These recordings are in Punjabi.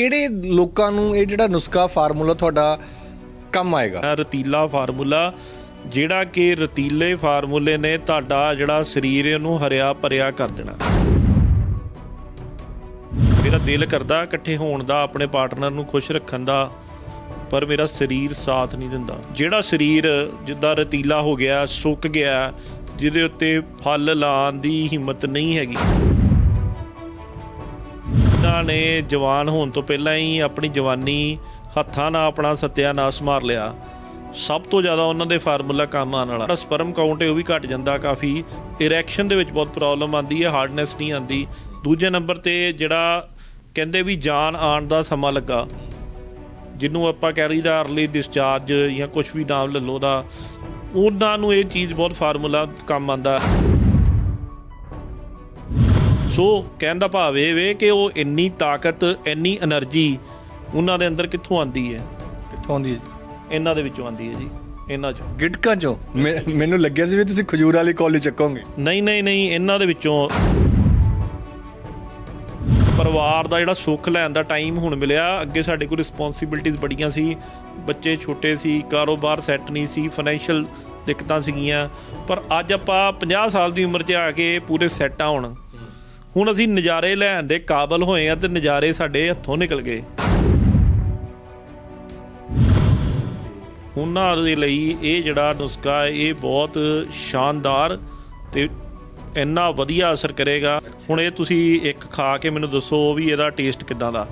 ਕਿਹੜੇ ਲੋਕਾਂ ਨੂੰ ਇਹ ਜਿਹੜਾ ਨੁਸਖਾ ਫਾਰਮੂਲਾ ਤੁਹਾਡਾ ਕੰਮ ਆਏਗਾ? ਰਤੀਲਾ ਫਾਰਮੂਲਾ, ਜਿਹੜਾ ਕਿ ਰਤੀਲੇ ਫਾਰਮੂਲੇ ਨੇ ਤੁਹਾਡਾ ਜਿਹੜਾ ਸਰੀਰ ਇਹਨੂੰ ਹਰਿਆ ਭਰਿਆ ਕਰ ਦੇਣਾ। ਮੇਰਾ ਦਿਲ ਕਰਦਾ ਇਕੱਠੇ ਹੋਣ ਦਾ, ਆਪਣੇ ਪਾਰਟਨਰ ਨੂੰ ਖੁਸ਼ ਰੱਖਣ ਦਾ, ਪਰ ਮੇਰਾ ਸਰੀਰ ਸਾਥ ਨਹੀਂ ਦਿੰਦਾ। ਜਿਹੜਾ ਸਰੀਰ ਜਿੱਦਾਂ ਰਤੀਲਾ ਹੋ ਗਿਆ, ਸੁੱਕ ਗਿਆ, ਜਿਹਦੇ ਉੱਤੇ ਫਲ ਲਾਉਣ ਦੀ ਹਿੰਮਤ ਨਹੀਂ ਹੈਗੀ। ਜਿਨ੍ਹਾਂ ਨੇ ਜਵਾਨ ਹੋਣ ਤੋਂ ਪਹਿਲਾਂ ਹੀ ਆਪਣੀ ਜਵਾਨੀ ਹੱਥਾਂ ਨਾਲ ਆਪਣਾ ਸਤਿਆਨਾਸ਼ ਮਾਰ ਲਿਆ। ਸਭ ਤੋਂ ਜ਼ਿਆਦਾ ਉਹਨਾਂ ਦੇ ਫਾਰਮੂਲਾ ਕੰਮ ਆਉਣ ਵਾਲਾ। ਸਪਰਮ ਕਾਊਂਟ ਹੈ ਉਹ ਵੀ ਘਟ ਜਾਂਦਾ ਕਾਫੀ। ਇਰੈਕਸ਼ਨ ਦੇ ਵਿੱਚ ਬਹੁਤ ਪ੍ਰੋਬਲਮ ਆਉਂਦੀ ਹੈ ਹਾਰਡਨੈਸ ਨਹੀਂ ਆਉਂਦੀ। ਦੂਜੇ ਨੰਬਰ ਤੇ ਜਿਹੜਾ ਕਹਿੰਦੇ ਵੀ ਜਾਨ ਆਉਣ ਦਾ ਸਮਾਂ ਲੱਗਾ, ਜਿਹਨੂੰ ਆਪਾਂ ਕਹਿ ਕੈਰੀ ਦਾ ਅਰਲੀ ਡਿਸਚਾਰਜ ਜਾਂ ਕੁਝ ਵੀ ਨਾਮ ਲੈ ਲਓ ਦਾ, ਉਹਨਾਂ ਨੂੰ ਇਹ ਚੀਜ਼ ਬਹੁਤ ਫਾਰਮੂਲਾ ਕੰਮ ਆਂਦਾ ਸੋ ਕਹਿਣ ਦਾ ਭਾਵ ਇਹ ਵੇ ਕਿ ਉਹ ਇੰਨੀ ਤਾਕਤ ਇੰਨੀ એનર્ਜੀ ਉਹਨਾਂ ਦੇ ਅੰਦਰ ਕਿੱਥੋਂ ਆਉਂਦੀ ਹੈ? ਕਿੱਥੋਂ ਆਉਂਦੀ ਹੈ ਇਹਨਾਂ ਦੇ ਵਿੱਚੋਂ ਆਉਂਦੀ ਹੈ ਜੀ ਇਹਨਾਂ ਚੋਂ। ਗਿਟਕਾਂ ਚੋਂ? ਮੈਂ- ਮੈਨੂੰ ਲੱਗਿਆ ਸੀ ਵੀ ਤੁਸੀਂ ਖਜੂਰ ਵਾਲੀ ਕਾਲਜ ਚੱਕੋਗੇ। ਨਹੀਂ ਨਹੀਂ ਨਹੀਂ ਇਹਨਾਂ ਦੇ ਵਿੱਚੋਂ। ਪਰਿਵਾਰ ਦਾ ਜਿਹੜਾ ਸੁੱਖ ਲੈਣ ਦਾ ਟਾਈਮ ਹੁਣ ਮਿਲਿਆ ਅੱਗੇ ਸਾਡੇ ਕੋਲ ਰਿਸਪੌਂਸਿਬਿਲਟੀਆਂ ਬੜੀਆਂ ਸੀ ਬੱਚੇ ਛੋਟੇ ਸੀ ਕਾਰੋਬਾਰ ਸੈੱਟ ਨਹੀਂ ਸੀ ਫਾਈਨੈਂਸ਼ੀਅਲ ਦਿੱਕਤਾਂ ਸੀਗੀਆਂ ਪਰ ਅੱਜ ਆਪਾਂ 50 ਸਾਲ ਦੀ ਉਮਰ 'ਚ ਆ ਕੇ ਪੂਰੇ ਸੈੱਟ ਆ ਹੁਣ ਅਸੀਂ ਨਜ਼ਾਰੇ ਲੈਣ ਦੇ ਕਾਬਲ ਹੋਏ ਆ ਤੇ ਨਜ਼ਾਰੇ ਸਾਡੇ ਹੱਥੋਂ ਨਿਕਲ ਗਏ। ਉਹਨਾਂ ਦੇ ਲਈ ਇਹ ਜਿਹੜਾ ਨੁਸਖਾ ਹੈ, ਇਹ ਬਹੁਤ ਸ਼ਾਨਦਾਰ ਤੇ ਇੰਨਾ ਵਧੀਆ ਅਸਰ ਕਰੇਗਾ। ਹੁਣ ਇਹ ਤੁਸੀਂ ਇੱਕ ਖਾ ਕੇ ਮੈਨੂੰ ਦੱਸੋ ਵੀ ਇਹਦਾ ਟੇਸਟ ਕਿਦਾਂ ਦਾ।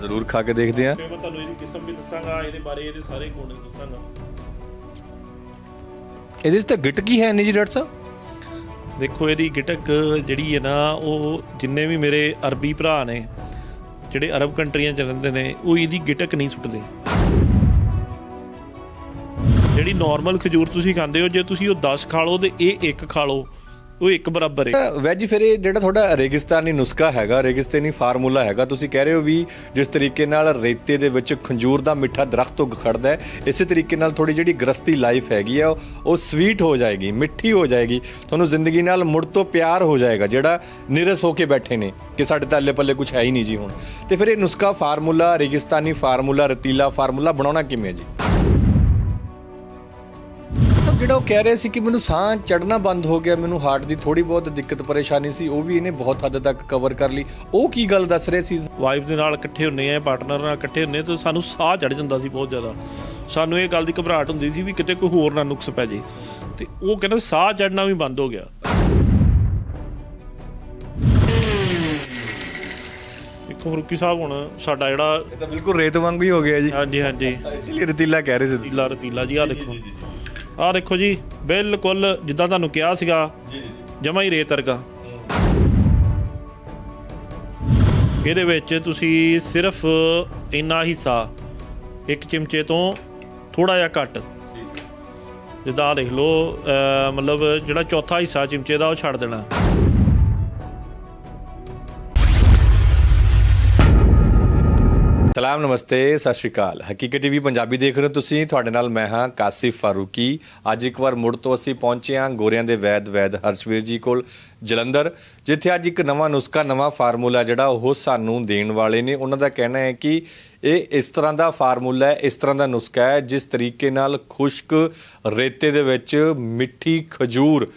ਜ਼ਰੂਰ ਖਾ ਕੇ ਦੇਖਦੇ ਆ ਫਿਰ ਮੈਂ ਤੁਹਾਨੂੰ ਇਹਦੀ ਕਿਸਮ ਵੀ ਦੱਸਾਂਗਾ ਇਹਦੇ ਬਾਰੇ ਇਹਦੇ ਸਾਰੇ ਗੁਣ ਦੱਸਾਂਗਾ। ਇਹਦੇ 'ਚ ਤਾਂ ਗਿਟਕੀ ਹੈ ਨਹੀਂ ਜੀ ਡਾਕਟਰ ਸਾਹਿਬ? ਦੇਖੋ, ਇਹਦੀ ਗਿਟਕ ਜਿਹੜੀ ਹੈ ਨਾ, ਉਹ ਜਿੰਨੇ ਵੀ ਮੇਰੇ ਅਰਬੀ ਭਰਾ ਨੇ, ਜਿਹੜੇ ਅਰਬ ਕੰਟਰੀਆਂ ਚ ਰਹਿੰਦੇ ਨੇ, ਉਹ ਇਹਦੀ ਗਿਟਕ ਨਹੀਂ ਸੁੱਟਦੇ। ਜਿਹੜੀ ਨਾਰਮਲ ਖਜੂਰ ਤੁਸੀਂ ਖਾਂਦੇ ਹੋ, ਜੇ ਤੁਸੀਂ ਉਹ 10 ਖਾ ਲਓ ਤੇ ਇਹ ਇੱਕ ਖਾ ਲਓ ਉਹ ਇੱਕ ਬਰਾਬਰ ਹੈ ਵੈਜ ਫਿਰ ਇਹ ਜਿਹੜਾ ਤੁਹਾਡਾ ਰੇਗਿਸਤਾਨੀ ਨੁਸਖਾ ਹੈਗਾ, ਰੇਗਿਸਤਾਨੀ ਫਾਰਮੂਲਾ ਹੈਗਾ, ਤੁਸੀਂ ਕਹਿ ਰਹੇ ਹੋ ਵੀ ਜਿਸ ਤਰੀਕੇ ਨਾਲ ਰੇਤੇ ਦੇ ਵਿੱਚ ਖੰਜੂਰ ਦਾ ਮਿੱਠਾ ਦਰਖਤ ਉੱਗ ਖੜਦਾ ਹੈ, ਇਸੇ ਤਰੀਕੇ ਨਾਲ ਥੋੜੀ ਜਿਹੜੀ ਗ੍ਰਸਤੀ ਲਾਈਫ ਹੈਗੀ ਆ, ਉਹ- ਉਹ ਸਵੀਟ ਹੋ ਜਾਏਗੀ, ਮਿੱਠੀ ਹੋ ਜਾਏਗੀ, ਤੁਹਾਨੂੰ ਜ਼ਿੰਦਗੀ ਨਾਲ ਮੁੜ ਤੋਂ ਪਿਆਰ ਹੋ ਜਾਏਗਾ, ਜਿਹੜਾ ਨਿਰਸ ਹੋ ਕੇ ਬੈਠੇ ਨੇ ਕਿ ਸਾਡੇ ਤਾਂ ਅੱਲੇ ਪੱਲੇ ਕੁਝ ਹੈ ਹੀ ਨਹੀਂ ਜੀ ਹੁਣ। ਤੇ ਫਿਰ ਇਹ ਨੁਸਖਾ ਫਾਰਮੂਲਾ, ਰੇਗਿਸਤਾਨੀ ਫਾਰਮੂਲਾ, ਰਤੀਲਾ ਫਾਰਮੂਲਾ ਬਣਾਉਣਾ ਕਿਵੇਂ ਹੈ ਜੀ? ਜਿਹੜਾ ਉਹ ਕਹਿ ਰਹੇ ਸੀ ਕਿ ਮੈਨੂੰ ਸਾਹ ਚੜਨਾ ਬੰਦ ਹੋ ਗਿਆ ਮੈਨੂੰ ਹਾਰਟ ਦੀ ਥੋੜੀ ਬਹੁਤ ਦਿੱਕਤ ਪਰੇਸ਼ਾਨੀ ਸੀ ਉਹ ਵੀ ਇਹਨੇ ਬਹੁਤ ਹੱਦ ਤੱਕ ਕਵਰ ਕਰ ਲਈ। ਉਹ ਕੀ ਗੱਲ ਦੱਸ ਰਹੇ ਸੀ? ਵਾਈਫ ਦੇ ਨਾਲ ਇਕੱਠੇ ਹੁੰਨੇ ਆ ਪਾਰਟਨਰ ਨਾਲ ਇਕੱਠੇ ਹੁੰਨੇ ਤਾਂ ਸਾਨੂੰ ਸਾਹ ਚੜ ਜਾਂਦਾ ਸੀ ਬਹੁਤ ਜ਼ਿਆਦਾ। ਸਾਨੂੰ ਇਹ ਗੱਲ ਦੀ ਘਬਰਾਹਟ ਹੁੰਦੀ ਸੀ ਵੀ ਕਿਤੇ ਕੋਈ ਹੋਰ ਨਾ ਨੁਕਸ ਪੈ ਜੇ। ਤੇ ਉਹ ਕਹਿੰਦਾ ਸਾਹ ਚੜਨਾ ਵੀ ਬੰਦ ਹੋ ਗਿਆ। ਦੇਖੋ ਫਰੂਕੀ ਸਾਹਿਬ ਹੁਣ ਸਾਡਾ ਜਿਹੜਾ ਇਹ ਤਾਂ ਬਿਲਕੁਲ ਰੇਤ ਵਾਂਗੂ ਹੀ ਹੋ ਗਿਆ ਜੀ। ਹਾਂਜੀ ਹਾਂਜੀ। ਇਸ ਲਈ ਰਤੀਲਾ ਕਹਿ ਰਹੇ ਸੀ। ਰਤੀਲਾ ਰਤੀਲਾ ਜੀ ਆ ਦੇਖੋ। ਆ ਦੇਖੋ ਜੀ ਬਿਲਕੁਲ ਜਿੱਦਾਂ ਤੁਹਾਨੂੰ ਕਿਹਾ ਸੀਗਾ ਜਮਾ ਹੀ ਰੇਤ ਵਰਗਾ। ਇਹਦੇ ਵਿੱਚ ਤੁਸੀਂ ਸਿਰਫ ਇੰਨਾ ਹਿੱਸਾ ਇੱਕ ਚਮਚੇ ਤੋਂ ਥੋੜਾ ਜਿਹਾ ਘੱਟ। ਜਿੱਦਾਂ ਆਹ ਦੇਖ ਲਓ ਅਹ ਮਤਲਬ ਜਿਹੜਾ ਚੌਥਾ ਹਿੱਸਾ ਚਮਚੇ ਦਾ ਉਹ ਛੱਡ ਦੇਣਾ। ਸਲਾਮ, ਨਮਸਤੇ, ਸਤਿ ਸ਼੍ਰੀ ਅਕਾਲ। ਹਕੀਕਤ ਟੀਵੀ ਪੰਜਾਬੀ ਦੇਖ ਰਹੇ ਹੋ ਤੁਸੀਂ। ਤੁਹਾਡੇ ਨਾਲ ਮੈਂ ਹਾਂ ਕਾਸਿਫ ਫਾਰੂਕੀ। ਅੱਜ ਇੱਕ ਵਾਰ ਮੁੜ ਤੋਂ ਅਸੀਂ ਪਹੁੰਚੇ ਹਾਂ ਗੋਰਿਆਂ ਦੇ ਵੈਦ ਵੈਦ ਹਰਸ਼ਵੀਰ ਜੀ ਕੋਲ, ਜਲੰਧਰ, ਜਿੱਥੇ ਅੱਜ ਇੱਕ ਨਵਾਂ ਨੁਸਖਾ, ਨਵਾਂ ਫਾਰਮੂਲਾ ਜਿਹੜਾ ਉਹ ਸਾਨੂੰ ਦੇਣ ਵਾਲੇ ਨੇ। ਉਹਨਾਂ ਦਾ ਕਹਿਣਾ ਹੈ ਕਿ ਇਹ ਇਸ ਤਰ੍ਹਾਂ ਦਾ ਫਾਰਮੂਲਾ ਹੈ, ਇਸ ਤਰ੍ਹਾਂ ਦਾ ਨੁਸਖਾ ਹੈ, ਜਿਸ ਤਰੀਕੇ ਨਾਲ ਖੁਸ਼ਕ ਰੇਤੇ ਦੇ ਵਿੱਚ ਮਿੱਠੀ ਖਜੂਰ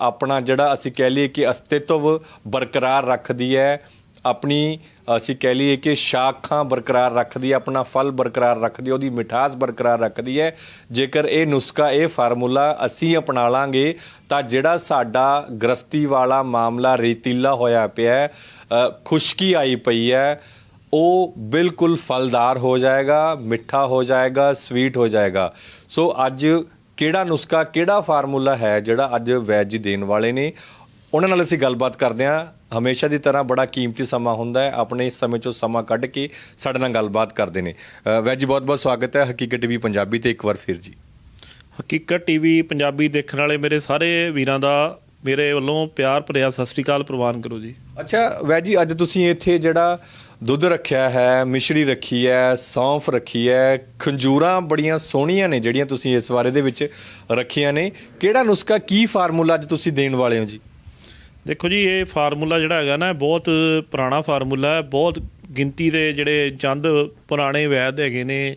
ਆਪਣਾ ਜਿਹੜਾ ਅਸੀਂ ਕਹਿ ਲਈਏ ਕਿ ਅਸਤਿਤਵ ਬਰਕਰਾਰ ਰੱਖਦੀ ਹੈ। ਆਪਣੀ, ਅਸੀਂ ਕਹਿ ਲਈਏ ਕਿ ਸ਼ਾਖਾਂ ਬਰਕਰਾਰ ਰੱਖਦੀ ਹੈ, ਆਪਣਾ ਫਲ ਬਰਕਰਾਰ ਰੱਖਦੀ ਹੈ, ਉਹਦੀ ਮਿਠਾਸ ਬਰਕਰਾਰ ਰੱਖਦੀ ਹੈ। ਜੇਕਰ ਇਹ ਨੁਸਖਾ, ਇਹ ਫਾਰਮੂਲਾ ਅਸੀਂ ਅਪਣਾ ਲਾਂਗੇ, ਤਾਂ ਜਿਹੜਾ ਸਾਡਾ ਗ੍ਰਸਤੀ ਵਾਲਾ ਮਾਮਲਾ ਰੇਤੀਲਾ ਹੋਇਆ ਪਿਆ ਹੈ ਖੁਸ਼ਕੀ ਆਈ ਪਈ ਹੈ, ਉਹ ਬਿਲਕੁਲ ਫਲਦਾਰ ਹੋ ਜਾਏਗਾ, ਮਿੱਠਾ ਹੋ ਜਾਏਗਾ ਸਵੀਟ ਹੋ ਜਾਏਗਾ। ਸੋ ਅੱਜ ਕਿਹੜਾ ਨੁਸਖਾ, ਕਿਹੜਾ ਫਾਰਮੂਲਾ ਹੈ ਜਿਹੜਾ ਅੱਜ ਵੈਦ ਦੇਣ ਵਾਲੇ ਨੇ? ਉਹਨਾਂ ਨਾਲ ਅਸੀਂ ਗੱਲਬਾਤ ਕਰਦੇ ਹਾਂ। ਹਮੇਸ਼ਾ ਦੀ ਤਰ੍ਹਾਂ ਬੜਾ ਕੀਮਤੀ ਸਮਾਂ ਹੁੰਦਾ ਹੈ। ਆਪਣੇ ਇਸ ਸਮੇਂ ਚੋਂ ਸਮਾਂ ਕੱਢ ਕੇ ਸਾਡੇ ਨਾਲ ਗੱਲਬਾਤ ਕਰਦੇ ਨੇ। ਵੈਦ ਜੀ ਬਹੁਤ ਬਹੁਤ ਸਵਾਗਤ ਹੈ। ਹਕੀਕਤ ਟੀਵੀ ਪੰਜਾਬੀ ਤੇ ਇੱਕ ਵਾਰ ਫਿਰ ਜੀ। ਹਕੀਕਤ ਟੀਵੀ ਪੰਜਾਬੀ ਦੇਖਣ ਵਾਲੇ ਮੇਰੇ ਸਾਰੇ ਵੀਰਾਂ ਦਾ ਮੇਰੇ ਵੱਲੋਂ ਪਿਆਰ ਭਰਿਆ ਸਤਿ ਸ੍ਰੀ ਅਕਾਲ ਪ੍ਰਵਾਨ ਕਰੋ ਜੀ। ਅੱਛਾ ਵੈਦ ਜੀ ਅੱਜ ਤੁਸੀਂ ਇੱਥੇ ਜਿਹੜਾ ਦੁੱਧ ਰੱਖਿਆ ਹੈ ਮਿਸ਼ਰੀ ਰੱਖੀ ਹੈ ਸੌਂਫ ਰੱਖੀ ਹੈ ਖੰਜੂਰਾਂ ਬੜੀਆਂ ਸੋਹਣੀਆਂ ਨੇ ਜਿਹੜੀਆਂ ਤੁਸੀਂ ਇਸ ਬਾਰੇ ਦੇ ਵਿੱਚ ਰੱਖੀਆਂ ਨੇ। ਕਿਹੜਾ ਨੁਸਖਾ ਕੀ ਫਾਰਮੂਲਾ ਅੱਜ ਤੁਸੀਂ ਦੇਣ ਵਾਲੇ ਹੋ ਜੀ? ਦੇਖੋ ਜੀ, ਇਹ ਫਾਰਮੂਲਾ ਜਿਹੜਾ ਹੈਗਾ ਨਾ ਬਹੁਤ ਪੁਰਾਣਾ ਫਾਰਮੂਲਾ ਹੈ, ਬਹੁਤ ਗਿਣਤੀ ਦੇ ਜਿਹੜੇ ਚੰਦ ਪੁਰਾਣੇ ਵੈਦ ਹੈਗੇ ਨੇ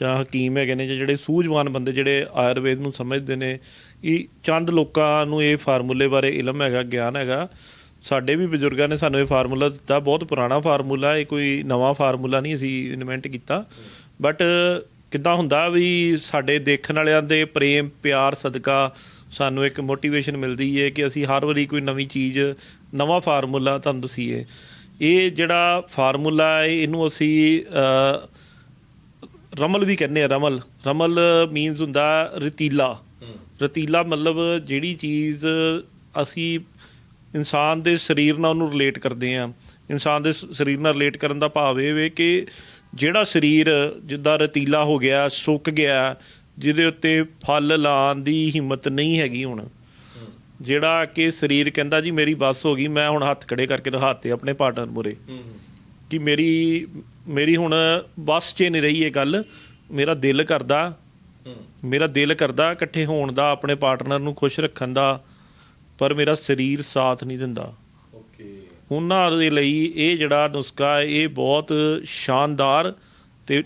ਜਾਂ ਹਕੀਮ ਹੈਗੇ ਨੇ ਜਾਂ ਜਿਹੜੇ ਸੂਝਵਾਨ ਬੰਦੇ ਜਿਹੜੇ ਆਯੁਰਵੇਦ ਨੂੰ ਸਮਝਦੇ ਨੇ, ਇਹ ਚੰਦ ਲੋਕਾਂ ਨੂੰ ਇਹ ਫਾਰਮੂਲੇ ਬਾਰੇ ਇਲਮ ਹੈਗਾ, ਗਿਆਨ ਹੈਗਾ। ਸਾਡੇ ਵੀ ਬਜ਼ੁਰਗਾਂ ਨੇ ਸਾਨੂੰ ਇਹ ਫਾਰਮੂਲਾ ਦਿੱਤਾ, ਬਹੁਤ ਪੁਰਾਣਾ ਫਾਰਮੂਲਾ ਇਹ ਕੋਈ ਨਵਾਂ ਫਾਰਮੂਲਾ ਨਹੀਂ ਅਸੀਂ ਇਨਵੈਂਟ ਕੀਤਾ। ਬਟ ਕਿੱਦਾਂ ਹੁੰਦਾ ਵੀ ਸਾਡੇ ਦੇਖਣ ਵਾਲਿਆਂ ਦੇ ਪ੍ਰੇਮ, ਪਿਆਰ, ਸਦਕਾ ਸਾਨੂੰ ਇੱਕ ਮੋਟੀਵੇਸ਼ਨ ਮਿਲਦੀ ਹੈ ਕਿ ਅਸੀਂ ਹਰ ਵਾਰੀ ਕੋਈ ਨਵੀਂ ਚੀਜ਼ ਨਵਾਂ ਫਾਰਮੂਲਾ ਤੁਹਾਨੂੰ ਦਸੀਏ। ਇਹ ਜਿਹੜਾ ਫਾਰਮੂਲਾ ਹੈ ਇਹਨੂੰ ਅਸੀਂ ਰਮਲ ਵੀ ਕਹਿੰਦੇ ਆ ਰਮਲ। ਰਮਲ ਮੀਨਸ ਹੁੰਦਾ ਰਤੀਲਾ। ਰਤੀਲਾ ਮਤਲਬ ਜਿਹੜੀ ਚੀਜ਼ ਅਸੀਂ ਇਨਸਾਨ ਦੇ ਸਰੀਰ ਨਾਲ ਉਹਨੂੰ ਰਿਲੇਟ ਕਰਦੇ ਆ। ਇਨਸਾਨ ਦੇ ਸਰੀਰ ਨਾਲ ਰਿਲੇਟ ਕਰਨ ਦਾ ਭਾਵ ਇਹ ਵੇ ਕਿ ਜਿਹੜਾ ਸਰੀਰ ਜਿੱਦਾਂ ਰਤੀਲਾ ਹੋ ਗਿਆ ਸੁੱਕ ਗਿਆ ਜਿਹਦੇ ਉੱਤੇ ਫਲ ਲਾਉਣ ਦੀ ਹਿੰਮਤ ਨਹੀਂ ਹੈਗੀ ਹੁਣ। ਜਿਹੜਾ ਕਿ ਸਰੀਰ ਕਹਿੰਦਾ ਜੀ ਮੇਰੀ ਬੱਸ ਹੋ ਗਈ ਮੈਂ ਹੁਣ ਹੱਥ ਖੜੇ ਕਰਕੇ ਦਿਖਾਤੇ ਆਪਣੇ ਪਾਰਟਨਰ ਮੁਰੇ ਕਿ ਮੇਰੀ ਮੇਰੀ ਹੁਣ ਬਸ 'ਚ ਨਹੀਂ ਰਹੀ ਇਹ ਗੱਲ। ਮੇਰਾ ਦਿਲ ਕਰਦਾ ਮੇਰਾ ਦਿਲ ਕਰਦਾ ਇਕੱਠੇ ਹੋਣ ਦਾ ਆਪਣੇ ਪਾਰਟਨਰ ਨੂੰ ਖੁਸ਼ ਰੱਖਣ ਦਾ ਪਰ ਮੇਰਾ ਸਰੀਰ ਸਾਥ ਨਹੀਂ ਦਿੰਦਾ। ਓਕੇ। ਉਹਨਾਂ ਦੇ ਲਈ ਇਹ ਜਿਹੜਾ ਨੁਸਖਾ ਇਹ ਬਹੁਤ ਸ਼ਾਨਦਾਰ ਤੇ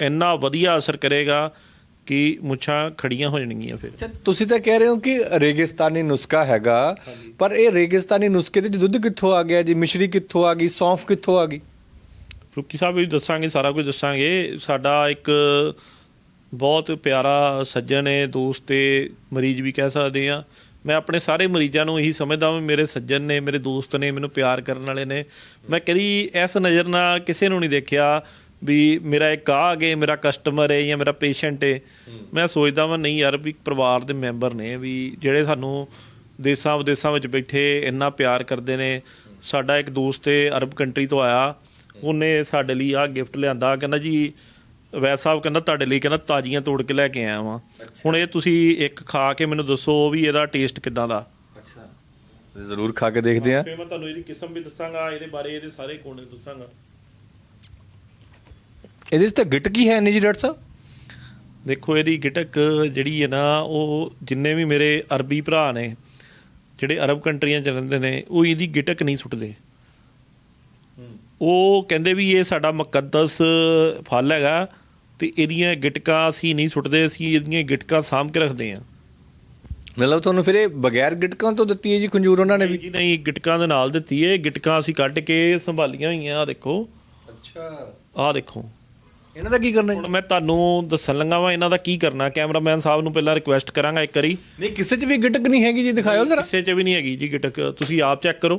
ਇੰਨਾ ਵਧੀਆ ਅਸਰ ਕਰੇਗਾ ਕਿ ਮੁੱਛਾਂ ਖੜੀਆਂ ਹੋ ਜਾਣਗੀਆਂ ਫਿਰ। ਤੁਸੀਂ ਤਾਂ ਕਹਿ ਰਹੇ ਹੋ ਕਿ ਰੇਗਿਸਤਾਨੀ ਨੁਸਖਾ ਹੈਗਾ ਪਰ ਇਹ ਰੇਗਿਸਤਾਨੀ ਨੁਸਖੇ ਤੇ ਦੁੱਧ ਕਿੱਥੋਂ ਆ ਗਿਆ ਜੀ? ਮਿਸ਼ਰੀ ਕਿੱਥੋਂ ਆ ਗਈ? ਸੌਂਫ ਕਿੱਥੋਂ ਆ ਗਈ? ਰੁਕੀ ਸਾਹਿਬ ਵੀ ਦੱਸਾਂਗੇ ਸਾਰਾ ਕੁਝ ਦੱਸਾਂਗੇ। ਸਾਡਾ ਇੱਕ ਬਹੁਤ ਪਿਆਰਾ ਸੱਜਣ ਹੈ ਦੋਸਤ ਤੇ ਮਰੀਜ਼ ਵੀ ਕਹਿ ਸਕਦੇ ਆ ਮੈਂ ਆਪਣੇ ਸਾਰੇ ਮਰੀਜ਼ਾਂ ਨੂੰ ਇਹੀ ਸਮਝਦਾ ਹਾਂ ਮੇਰੇ ਸੱਜਣ ਨੇ ਮੇਰੇ ਦੋਸਤ ਨੇ ਮੈਨੂੰ ਪਿਆਰ ਕਰਨ ਵਾਲੇ ਨੇ। ਮੈਂ ਕਦੀ ਇਸ ਨਜ਼ਰ ਨਾਲ ਕਿਸੇ ਨੂੰ ਨਹੀਂ ਦੇਖਿਆ ਵੀ ਮੇਰਾ ਇੱਕ ਆ ਗਏ ਮੇਰਾ ਕਸਟਮਰ ਹੈ ਜਾਂ ਮੇਰਾ ਪੇਸ਼ੈਂਟ ਹੈ। ਮੈਂ ਸੋਚਦਾ ਵਾਂ ਨਹੀਂ ਯਾਰ ਵੀ ਪਰਿਵਾਰ ਦੇ ਮੈਂਬਰ ਨੇ ਵੀ ਜਿਹੜੇ ਸਾਨੂੰ ਦੇਸਾਂ ਵਿਦੇਸਾਂ ਵਿੱਚ ਬੈਠੇ ਇੰਨਾ ਪਿਆਰ ਕਰਦੇ ਨੇ। ਸਾਡਾ ਇੱਕ ਦੋਸਤ ਹੈ ਅਰਬ ਕੰਟਰੀ ਤੋਂ ਆਇਆ। ਉਹਨੇ ਸਾਡੇ ਲਈ ਆਹ ਗਿਫਟ ਲਿਆਂਦਾ। ਕਹਿੰਦਾ ਜੀ ਵੈਦ ਸਾਹਿਬ ਕਹਿੰਦਾ ਤੁਹਾਡੇ ਲਈ ਕਹਿੰਦਾ ਤਾਜ਼ੀਆਂ ਤੋੜ ਕੇ ਲੈ ਕੇ ਆਇਆ ਵਾਂ। ਹੁਣ ਇਹ ਤੁਸੀਂ ਇੱਕ ਖਾ ਕੇ ਮੈਨੂੰ ਦੱਸੋ ਵੀ ਇਹਦਾ ਟੇਸਟ ਕਿਦਾਂ ਦਾ? ਅੱਛਾ। ਜ਼ਰੂਰ ਖਾ ਕੇ ਦੇਖਦੇ ਆ ਫਿਰ ਮੈਂ ਤੁਹਾਨੂੰ ਇਹਦੀ ਕਿਸਮ ਵੀ ਦੱਸਾਂਗਾ ਇਹਦੇ ਬਾਰੇ ਇਹਦੇ ਸਾਰੇ ਗੁਣ ਦੱਸਾਂਗਾ। ਇਹਦੇ ਵਿੱਚ ਤਾਂ ਗਿਟ ਕੀ ਹੈ ਨਹੀਂ ਜੀ ਡਾਕਟਰ ਸਾਹਿਬ? ਦੇਖੋ ਇਹਦੀ ਗਿਟਕ ਜਿਹੜੀ ਹੈ ਨਾ ਉਹ ਜਿੰਨੇ ਵੀ ਮੇਰੇ ਅਰਬੀ ਭਰਾ ਨੇ ਜਿਹੜੇ ਅਰਬ ਕੰਟਰੀਆਂ ਚ ਰਹਿੰਦੇ ਨੇ ਉਹ ਇਹਦੀ ਗਿਟਕ ਨਹੀਂ ਸੁੱਟਦੇ। ਉਹ ਕਹਿੰਦੇ ਵੀ ਇਹ ਸਾਡਾ ਮੁਕੱਦਸ ਫਲ ਹੈਗਾ ਤੇ ਇਹਦੀਆਂ ਗਿਟਕਾਂ ਅਸੀਂ ਨਹੀਂ ਸੁੱਟਦੇ ਅਸੀਂ ਇਹਦੀਆਂ ਗਿਟਕਾਂ ਸਾਂਭ ਕੇ ਰੱਖਦੇ ਹਾਂ। ਮਤਲਬ ਤੁਹਾਨੂੰ ਫਿਰ ਇਹ ਬਗੈਰ ਗਿਟਕਾਂ ਤੋਂ ਦਿੱਤੀ ਹੈ ਜੀ ਖੰਜੂਰ ਉਹਨਾਂ ਨੇ ਵੀ? ਜੀ ਨਹੀਂ ਗਿਟਕਾਂ ਦੇ ਨਾਲ ਦਿੱਤੀ ਹੈ। ਗਿਟਕਾਂ ਅਸੀਂ ਕੱਢ ਕੇ ਸੰਭਾਲੀਆਂ ਹੋਈਆਂ ਆ ਦੇਖੋ। ਅੱਛਾ। ਆਹ ਦੇਖੋ। ਇਹਨਾਂ ਦਾ ਕੀ ਕਰਨਾ ਜੀ? ਹੁਣ ਮੈਂ ਤੁਹਾਨੂੰ ਦੱਸਣ ਲੱਗਾ ਵਾਂ ਇਹਨਾਂ ਦਾ ਕੀ ਕਰਨਾ? ਕੈਮਰਾਮੈਨ ਸਾਹਿਬ ਨੂੰ ਪਹਿਲਾਂ ਰਿਕੁਐਸਟ ਕਰਾਂਗਾ ਇੱਕ ਵਾਰੀ। ਨਹੀਂ ਕਿਸੇ 'ਚ ਵੀ ਗਿਟਕ ਨਹੀਂ ਹੈਗੀ ਜੀ ਦਿਖਾਇਓ ਜ਼ਰਾ। ਕਿਸੇ 'ਚ ਵੀ ਨਹੀਂ ਹੈਗੀ ਜੀ ਗਿਟਕ। ਤੁਸੀਂ ਆਪ ਚੈੱਕ ਕਰੋ।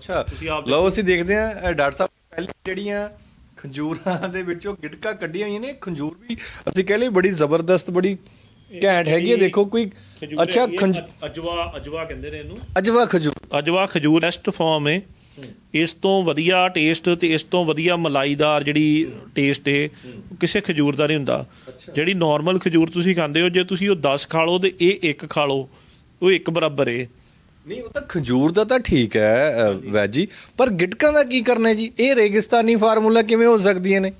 ਅੱਛਾ ਤੁਸੀਂ ਆਪ ਲਓ ਅਸੀਂ ਦੇਖਦੇ ਹਾਂ ਡਾਕਟਰ ਸਾਹਿਬ ਪਹਿਲੀ ਜਿਹੜੀਆਂ ਖੰਜੂਰਾਂ ਦੇ ਵਿੱਚੋਂ ਗਿਟਕਾਂ ਕੱਢੀਆਂ ਹੋਈਆਂ ਨੇ ਖੰਜੂਰ ਵੀ ਅਸੀਂ ਕਹਿ ਲਈ ਬੜੀ ਜ਼ਬਰਦਸਤ ਬੜੀ ਘੈਂਟ ਹੈਗੀ ਹੈ ਦੇਖੋ ਕੋਈ ਅੱਛਾ ਅਜਵਾ ਅਜਵਾ ਕਹਿੰਦੇ ਨੇ ਇਹਨੂੰ। ਅਜਵਾ ਖਜੂਰ। ਅਜਵਾ ਖਜੂਰ ਬੈਸਟ ਫਾਰਮ ਹੈ। ਇਸ ਤੋਂ ਵਧੀਆ ਟੇਸਟ ਤੇ ਇਸ ਤੋਂ ਵਧੀਆ ਮਲਾਈਦਾਰ ਜਿਹੜੀ ਟੇਸਟ ਹੈ। ਕਿਸੇ ਖਜੂਰ ਦਾ ਨਹੀਂ ਹੁੰਦਾ। ਜਿਹੜੀ ਨਾਰਮਲ ਖਜੂਰ ਤੁਸੀਂ ਖਾਂਦੇ ਹੋ ਜੇ ਤੁਸੀਂ ਉਹ 10 ਖਾ ਲਓ ਤੇ ਇਹ ਇੱਕ ਖਾ ਲਓ ਉਹ ਇੱਕ ਬਰਾਬਰ ਹੈ ਨਹੀਂ ਉਹ ਤਾਂ ਖਜੂਰ ਦਾ ਤਾਂ ਠੀਕ ਹੈ ਵੈਦ ਜੀ ਪਰ ਗਿਟਕਾਂ ਦਾ ਕੀ ਕਰਨਾ ਜੀ? ਇਹ ਰੇਗਿਸਤਾਨੀ ਫਾਰਮੂਲਾ ਕਿਵੇਂ ਹੋ ਸਕਦੀਆਂ ਨੇ?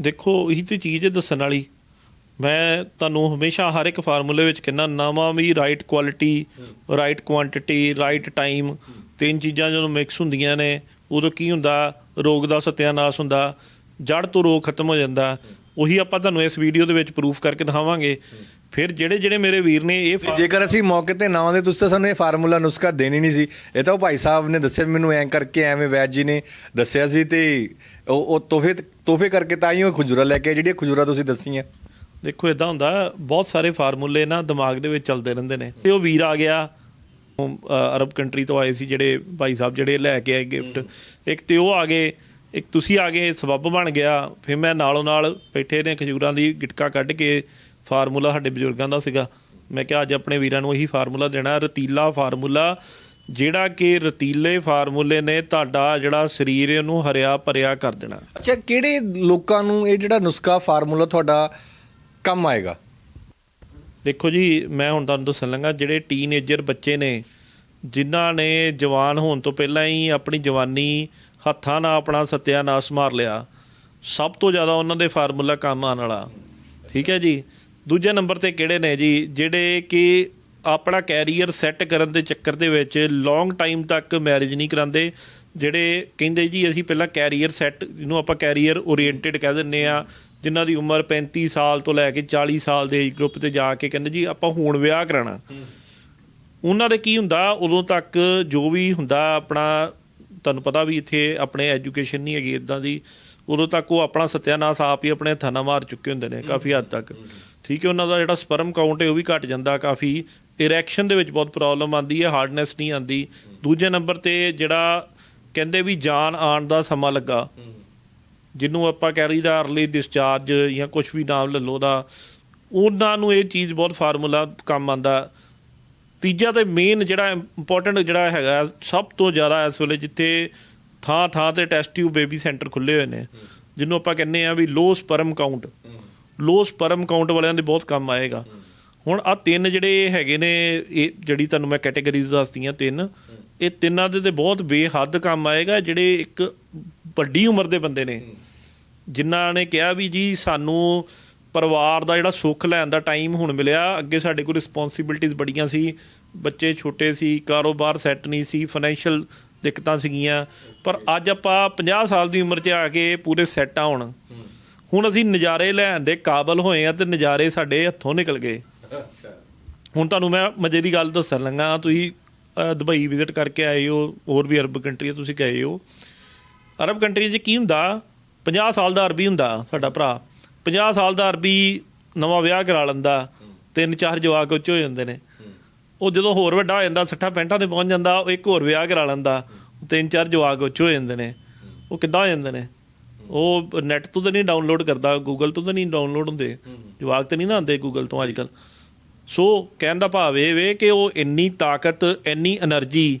ਦੇਖੋ ਇਹੀ ਤੇ ਚੀਜ਼ ਹੈ ਦੱਸਣ ਵਾਲੀ। ਮੈਂ ਤੁਹਾਨੂੰ ਹਮੇਸ਼ਾ ਹਰ ਇੱਕ ਫਾਰਮੂਲੇ ਵਿੱਚ ਕਹਿੰਦਾ ਨਵਾਂ ਵੀ right quality right quantity right time ਤਿੰਨ ਚੀਜ਼ਾਂ ਜਦੋਂ ਮਿਕਸ ਹੁੰਦੀਆਂ ਨੇ ਉਦੋਂ ਕੀ ਹੁੰਦਾ? ਰੋਗ ਦਾ ਸਤਿਆਨਾਸ਼ ਹੁੰਦਾ ਜੜ ਤੋਂ ਰੋਗ ਖਤਮ ਹੋ ਜਾਂਦਾ। ਉਹੀ ਆਪਾਂ ਤੁਹਾਨੂੰ ਇਸ ਵੀਡੀਓ ਦੇ ਵਿੱਚ ਪ੍ਰੂਫ ਕਰਕੇ ਦਿਖਾਵਾਂਗੇ। ਫਿਰ ਜਿਹੜੇ ਜਿਹੜੇ ਮੇਰੇ ਵੀਰ ਨੇ ਇਹ ਜੇਕਰ ਅਸੀਂ ਮੌਕੇ ਤੇ ਨਾ ਆਉਂਦੇ ਤੁਸੀਂ ਤਾਂ ਸਾਨੂੰ ਇਹ ਫਾਰਮੂਲਾ ਨੁਸਖਾ ਦੇਣੀ ਨਹੀਂ ਸੀ। ਇਹ ਤਾਂ ਉਹ ਭਾਈ ਸਾਹਿਬ ਨੇ ਦੱਸਿਆ ਮੈਨੂੰ ਐਂ ਕਰਕੇ ਐਵੇਂ ਵੈਦ ਜੀ ਨੇ ਦੱਸਿਆ ਸੀ ਤੇ ਉਹ ਉਹ ਤੋਹਫੇ ਤੋਹਫੇ ਕਰਕੇ ਤਾਂ ਹੀ ਉਹ ਖਜੂਰਾ ਲੈ ਕੇ ਜਿਹੜੀਆਂ ਖਜੂਰਾ ਤੁਸੀਂ ਦੱਸੀਆਂ। ਦੇਖੋ ਇਦਾਂ ਹੁੰਦਾ ਬਹੁਤ ਸਾਰੇ ਫਾਰਮੂਲੇ ਨਾ ਦਿਮਾਗ ਦੇ ਵਿੱਚ ਚੱਲਦੇ ਰਹਿੰਦੇ ਨੇ। ਤੇ ਉਹ ਵੀਰ ਆ ਗਿਆ ਅਰਬ ਕੰਟਰੀ ਤੋਂ ਆਏ ਸੀ ਜਿਹੜੇ ਭਾਈ ਸਾਹਿਬ ਜਿਹੜੇ ਲੈ ਕੇ ਆਏ ਗਿਫਟ। ਇੱਕ ਤੇ ਉਹ ਆ ਗਏ, ਇੱਕ ਤੁਸੀਂ ਆ ਗਏ ਸਬੱਬ ਬਣ ਗਿਆ। ਫਿਰ ਮੈਂ ਨਾਲੋਂ ਨਾਲ ਬੈਠੇ ਨੇ ਖਜੂਰਾਂ ਦੀ ਗਿਟਕਾ ਕੱਢ ਕੇ, ਫਾਰਮੂਲਾ ਸਾਡੇ ਬਜ਼ੁਰਗਾਂ ਦਾ ਸੀਗਾ। ਮੈਂ ਕਿਹਾ ਅੱਜ ਆਪਣੇ ਵੀਰਾਂ ਨੂੰ ਇਹੀ ਫਾਰਮੂਲਾ ਦੇਣਾ, ਰਤੀਲਾ ਫਾਰਮੂਲਾ। ਜਿਹੜਾ ਕਿ ਰਤੀਲੇ ਫਾਰਮੂਲੇ ਨੇ ਤੁਹਾਡਾ ਜਿਹੜਾ ਸਰੀਰ ਹੈ ਉਹਨੂੰ ਹਰਿਆ ਭਰਿਆ ਕਰ ਦੇਣਾ। ਅੱਛਾ, ਕਿਹੜੇ ਲੋਕਾਂ ਨੂੰ ਇਹ ਜਿਹੜਾ ਨੁਸਖਾ ਫਾਰਮੂਲਾ ਤੁਹਾਡਾ ਕੰਮ ਆਏਗਾ? ਦੇਖੋ ਜੀ, ਮੈਂ ਹੁਣ ਤੁਹਾਨੂੰ ਦੱਸਣ ਲੱਗਾ, ਜਿਹੜੇ ਟੀਨੇਜਰ ਬੱਚੇ ਨੇ, ਜਿਨ੍ਹਾਂ ਨੇ ਜਵਾਨ ਹੋਣ ਤੋਂ ਪਹਿਲਾਂ ਹੀ ਆਪਣੀ ਜਵਾਨੀ ਹੱਥਾਂ ਨਾਲ ਆਪਣਾ ਸਤਿਆਨਾਸ਼ ਮਾਰ ਲਿਆ, ਸਭ ਤੋਂ ਜ਼ਿਆਦਾ ਉਹਨਾਂ ਦੇ ਫਾਰਮੂਲਾ ਕੰਮ ਆਉਣ ਵਾਲਾ। ਠੀਕ ਹੈ ਜੀ? ਦੂਜੇ ਨੰਬਰ ਤੇ ਕਿਹੜੇ ਨੇ ਜੀ? ਜਿਹੜੇ ਕਿ ਆਪਣਾ ਕੈਰੀਅਰ ਸੈੱਟ ਕਰਨ ਦੇ ਚੱਕਰ ਦੇ ਵਿੱਚ ਲੌਂਗ ਟਾਈਮ ਤੱਕ ਮੈਰਿਜ ਨਹੀਂ ਕਰਾਉਂਦੇ, ਜਿਹੜੇ ਕਹਿੰਦੇ ਜੀ, ਅਸੀਂ ਪਹਿਲਾਂ ਕੈਰੀਅਰ ਸੈੱਟ ਜਿਹਨੂੰ ਆਪਾਂ ਕੈਰੀਅਰ ਓਰੀਐਂਟਡ ਕਹਿ ਦਿੰਨੇ ਆ ਜਿਨ੍ਹਾਂ ਦੀ ਉਮਰ 35 ਸਾਲ ਤੋਂ ਲੈ ਕੇ 40 ਸਾਲ ਦੇ ਏਜ ਗਰੁੱਪ ਤੇ ਜਾ ਕੇ ਕਹਿੰਦੇ ਜੀ ਆਪਾਂ ਹੁਣ ਵਿਆਹ ਕਰਾਣਾ ਉਹਨਾਂ ਦੇ ਕੀ ਹੁੰਦਾ ਉਦੋਂ ਤੱਕ ਜੋ ਵੀ ਹੁੰਦਾ ਆਪਣਾ ਤੁਹਾਨੂੰ ਪਤਾ ਵੀ ਇੱਥੇ ਆਪਣੇ ਐਜੂਕੇਸ਼ਨ ਨਹੀਂ ਹੈਗੀ ਇਦਾਂ ਦੀ। ਉਦੋਂ ਤੱਕ ਉਹ ਆਪਣਾ ਸਤਿਆਨਾਸ਼ ਆਪ ਹੀ ਆਪਣੇ ਹੱਥਾਂ ਨਾਲ ਮਾਰ ਚੁੱਕੇ ਹੁੰਦੇ ਨੇ ਕਾਫੀ ਹੱਦ ਤੱਕ। ਠੀਕ ਹੈ ਉਹਨਾਂ ਦਾ ਜਿਹੜਾ ਸਪਰਮ ਕਾਊਂਟ ਹੈ ਉਹ ਵੀ ਘਟ ਜਾਂਦਾ ਕਾਫੀ। ਇਰੈਕਸ਼ਨ ਦੇ ਵਿੱਚ ਬਹੁਤ ਪ੍ਰੋਬਲਮ ਆਉਂਦੀ ਹੈ ਹਾਰਡਨੈਸ ਨਹੀਂ ਆਉਂਦੀ। ਦੂਜੇ ਨੰਬਰ ਤੇ ਜਿਹੜਾ ਕਹਿੰਦੇ ਵੀ ਜਾਨ ਆਉਣ ਦਾ ਸਮਾਂ ਲੱਗਾ ਜਿਹਨੂੰ ਆਪਾਂ ਕਹਿ ਕੈਰੀ ਦਾ ਅਰਲੀ ਡਿਸਚਾਰਜ ਜਾਂ ਕੁਝ ਵੀ ਨਾਮ ਲੈ ਲਓ ਦਾ ਉਹਨਾਂ ਨੂੰ ਇਹ ਚੀਜ਼ ਬਹੁਤ ਫਾਰਮੂਲਾ ਕੰਮ ਆਂਦਾ ਤੀਜਾ ਤੇ ਮੇਨ ਜਿਹੜਾ ਇੰਪੋਰਟੈਂਟ ਜਿਹੜਾ ਹੈਗਾ, ਸਭ ਤੋਂ ਜ਼ਿਆਦਾ ਇਸ ਵੇਲੇ ਜਿੱਥੇ ਥਾਂ ਥਾਂ ਤੇ ਟੈਸਟ ਟਿਊਬ ਬੇਬੀ ਸੈਂਟਰ ਖੁੱਲੇ ਹੋਏ ਨੇ, ਜਿਹਨੂੰ ਆਪਾਂ ਕਹਿੰਦੇ ਆ ਵੀ low sperm count low sperm count ਵਾਲਿਆਂ ਦੇ ਬਹੁਤ ਕੰਮ ਆਏਗਾ। ਹੁਣ ਆ ਤਿੰਨ ਜਿਹੜੇ ਹੈਗੇ ਨੇ, ਇਹ ਜਿਹੜੀ ਤੁਹਾਨੂੰ ਮੈਂ ਕੈਟਾਗਰੀਜ਼ ਦੱਸਦੀਆਂ ਤਿੰਨ, ਇਹ ਤਿੰਨਾਂ ਦੇ ਤੇ ਬਹੁਤ ਬੇਹੱਦ ਕੰਮ ਆਏਗਾ, ਜਿਹੜੇ ਇੱਕ ਵੱਡੀ ਉਮਰ ਦੇ ਬੰਦੇ ਨੇ। ਜਿਨ੍ਹਾਂ ਨੇ ਕਿਹਾ ਵੀ ਜੀ ਸਾਨੂੰ ਪਰਿਵਾਰ ਦਾ ਜਿਹੜਾ ਸੁੱਖ ਲੈਣ ਦਾ ਟਾਈਮ ਹੁਣ ਮਿਲਿਆ। ਅੱਗੇ ਸਾਡੇ ਕੋਲ ਰਿਸਪੌਂਸਿਬਿਲਟੀਆਂ ਬੜੀਆਂ ਸੀ। ਬੱਚੇ ਛੋਟੇ ਸੀ ਕਾਰੋਬਾਰ ਸੈੱਟ ਨਹੀਂ ਸੀ ਫਾਈਨੈਂਸ਼ੀਅਲ ਦਿੱਕਤਾਂ ਸੀਗੀਆਂ। ਪਰ ਅੱਜ ਆਪਾਂ 50 ਸਾਲ ਦੀ ਉਮਰ 'ਚ ਆ ਕੇ ਪੂਰੇ ਸੈੱਟ ਆ ਹੁਣ। ਅਸੀਂ ਨਜ਼ਾਰੇ ਲੈਣ ਦੇ ਕਾਬਲ ਹੋਏ ਆ ਤੇ ਨਜ਼ਾਰੇ ਸਾਡੇ ਹੱਥੋਂ ਨਿਕਲ ਗਏ। ਹੁਣ ਤੁਹਾਨੂੰ ਮੈਂ ਮਜ਼ੇ ਦੀ ਗੱਲ ਦੱਸਣ ਲੱਗਾ। ਤੁਸੀਂ ਦੁਬਈ ਵਿਜ਼ਿਟ ਕਰਕੇ ਆਏ ਹੋ ਹੋਰ ਵੀ ਅਰਬ ਕੰਟਰੀ ਤੁਸੀਂ ਗਏ ਹੋ। ਅਰਬ ਕੰਟਰੀ 'ਚ ਕੀ ਹੁੰਦਾ? 50 ਸਾਲ ਦਾ ਅਰਬੀ ਹੁੰਦਾ ਸਾਡਾ ਭਰਾ। 50 ਸਾਲ ਦਾ ਅਰਬੀ ਨਵਾਂ ਵਿਆਹ ਕਰਾ ਲੈਂਦਾ, ਤਿੰਨ ਚਾਰ ਜਵਾਕ ਉੱਚ ਹੋ ਜਾਂਦੇ ਨੇ। ਉਹ ਜਦੋਂ ਹੋਰ ਵੱਡਾ ਹੋ ਜਾਂਦਾ 60 65 ਤੇ ਪਹੁੰਚ ਜਾਂਦਾ, ਉਹ ਇੱਕ ਹੋਰ ਵਿਆਹ ਕਰਾ ਲੈਂਦਾ, ਤਿੰਨ ਚਾਰ ਜਵਾਕ ਉੱਚ ਹੋ ਜਾਂਦੇ ਨੇ। ਉਹ ਕਿੱਦਾਂ ਹੋ ਜਾਂਦੇ ਨੇ? ਉਹ ਨੈਟ ਤੋਂ ਤਾਂ ਨਹੀਂ ਡਾਊਨਲੋਡ ਕਰਦਾ, ਗੂਗਲ ਤੋਂ ਤਾਂ ਨਹੀਂ ਡਾਊਨਲੋਡ ਹੁੰਦੇ। ਜਵਾਕ ਤਾਂ ਨਹੀਂ ਨਾ ਆਉਂਦੇ ਗੂਗਲ ਤੋਂ ਅੱਜਕੱਲ ਸੋ ਕਹਿਣ ਦਾ ਭਾਵ ਇਹ ਵੇ ਕਿ ਉਹ ਇੰਨੀ ਤਾਕਤ, ਇੰਨੀ એનર્ਜੀ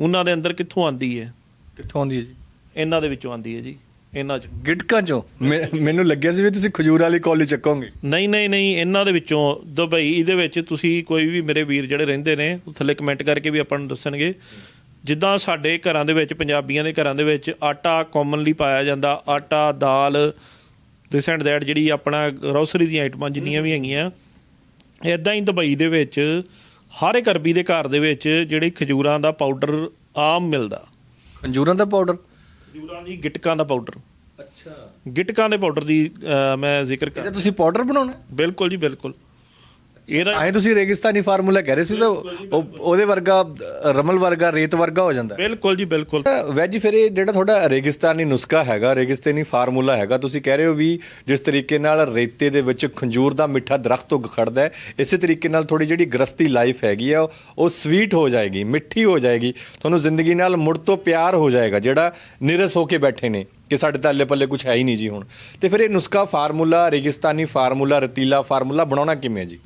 ਉਹਨਾਂ ਦੇ ਅੰਦਰ ਕਿੱਥੋਂ ਆਉਂਦੀ ਹੈ? ਕਿੱਥੋਂ ਆਉਂਦੀ ਹੈ ਜੀ? ਇਹਨਾਂ ਦੇ ਵਿੱਚੋਂ ਆਉਂਦੀ ਹੈ ਜੀ ਇਹਨਾਂ ਚ। ਗਿਟਕਾਂ ਚੋਂ? ਮੈਂ- ਮੈਨੂੰ ਲੱਗਿਆ ਸੀ ਵੀ ਤੁਸੀਂ ਖਜੂਰ ਵਾਲੀ ਕੌਲੀ ਚੱਕੋਗੇ। ਨਹੀਂ ਨਹੀਂ ਨਹੀਂ ਇਹਨਾਂ ਦੇ ਵਿੱਚੋਂ। ਦੁਬਈ ਇਹਦੇ ਵਿੱਚ ਤੁਸੀਂ ਕੋਈ ਵੀ ਮੇਰੇ ਵੀਰ ਜਿਹੜੇ ਰਹਿੰਦੇ ਨੇ ਉਹ ਥੱਲੇ ਕਮੈਂਟ ਕਰਕੇ ਵੀ ਆਪਾਂ ਨੂੰ ਦੱਸਣਗੇ। ਜਿੱਦਾਂ ਸਾਡੇ ਘਰਾਂ ਦੇ ਵਿੱਚ ਪੰਜਾਬੀਆਂ ਦੇ ਘਰਾਂ ਦੇ ਵਿੱਚ ਆਟਾ ਕਾਮਨਲੀ ਪਾਇਆ ਜਾਂਦਾ। ਆਟਾ ਦਾਲ ਦਿਸ ਐਂਡ ਦੈਟ ਜਿਹੜੀ ਆਪਣਾ ਗਰੋਸਰੀ ਦੀਆਂ ਆਈਟਮਾਂ ਜਿੰਨੀਆਂ ਵੀ ਹੈਗੀਆਂ। ਇਦਾਂ ਹੀ ਦੁਬਈ ਦੇ ਵਿੱਚ ਹਰ ਇੱਕ ਅਰਬੀ ਦੇ ਘਰ ਦੇ ਵਿੱਚ ਜਿਹੜੇ ਖਜੂਰਾਂ ਦਾ ਪਾਊਡਰ ਆਮ ਮਿਲਦਾ। ਖੰਜੂਰਾਂ ਦਾ ਪਾਊਡਰ ਦੀ ਗਿਟਕਾਂ ਦਾ ਪਾਊਡਰ ਅੱਛਾ। ਗਿਟਕਾਂ ਦੇ ਪਾਊਡਰ ਦੀ ਅਹ, ਮੈਂ ਜ਼ਿਕਰ ਕਰ ਤੁਸੀਂ ਪਾਊਡਰ ਬਣਾਉਣਾ ਬਿਲਕੁਲ ਜੀ ਬਿਲਕੁਲ। ਇਹਦਾ ਐਂ ਤੁਸੀਂ ਰੇਗਿਸਤਾਨੀ ਫਾਰਮੂਲਾ ਕਹਿ ਰਹੇ ਸੀ ਤਾਂ ਉਹ- ਉਹਦੇ ਵਰਗਾ ਰਮਲ ਵਰਗਾ ਰੇਤ ਵਰਗਾ ਹੋ ਜਾਂਦਾ ਬਿਲਕੁਲ ਜੀ ਬਿਲਕੁਲ। ਵੈਜ ਫਿਰ ਇਹ ਜਿਹੜਾ ਤੁਹਾਡਾ ਰੇਗਿਸਤਾਨੀ ਨੁਸਖਾ ਹੈਗਾ ਰੇਗਿਸਤਾਨੀ ਫਾਰਮੂਲਾ ਹੈਗਾ ਤੁਸੀਂ ਕਹਿ ਰਹੇ ਹੋ ਵੀ ਜਿਸ ਤਰੀਕੇ ਨਾਲ ਰੇਤੇ ਦੇ ਵਿੱਚ ਖੰਜੂਰ ਦਾ ਮਿੱਠਾ ਦਰਖਤ ਉੱਗ ਖੜਦਾ ਹੈ ਇਸੇ ਤਰੀਕੇ ਨਾਲ ਥੋੜੀ ਜਿਹੜੀ ਗ੍ਰਸਤੀ ਲਾਈਫ ਹੈਗੀ ਆ ਉਹ ਸਵੀਟ ਹੋ ਜਾਏਗੀ ਮਿੱਠੀ ਹੋ ਜਾਏਗੀ ਤੁਹਾਨੂੰ ਜ਼ਿੰਦਗੀ ਨਾਲ ਮੁੜ ਤੋਂ ਪਿਆਰ ਹੋ ਜਾਏਗਾ ਜਿਹੜਾ ਨਿਰਸ ਹੋ ਕੇ ਬੈਠੇ ਨੇ ਕਿ ਸਾਡੇ ਤਾਂ ਅੱਲੇ ਪੱਲੇ ਕੁਝ ਹੈ ਹੀ ਨਹੀਂ ਜੀ ਹੁਣ। ਤੇ ਫਿਰ ਇਹ ਨੁਸਖਾ ਫਾਰਮੂਲਾ ਰੇਗਿਸਤਾਨੀ ਫਾਰਮੂਲਾ ਰਤੀਲਾ ਫਾਰਮੂਲਾ ਬਣਾਉਣਾ ਕਿਵੇਂ ਹੈ ਜੀ?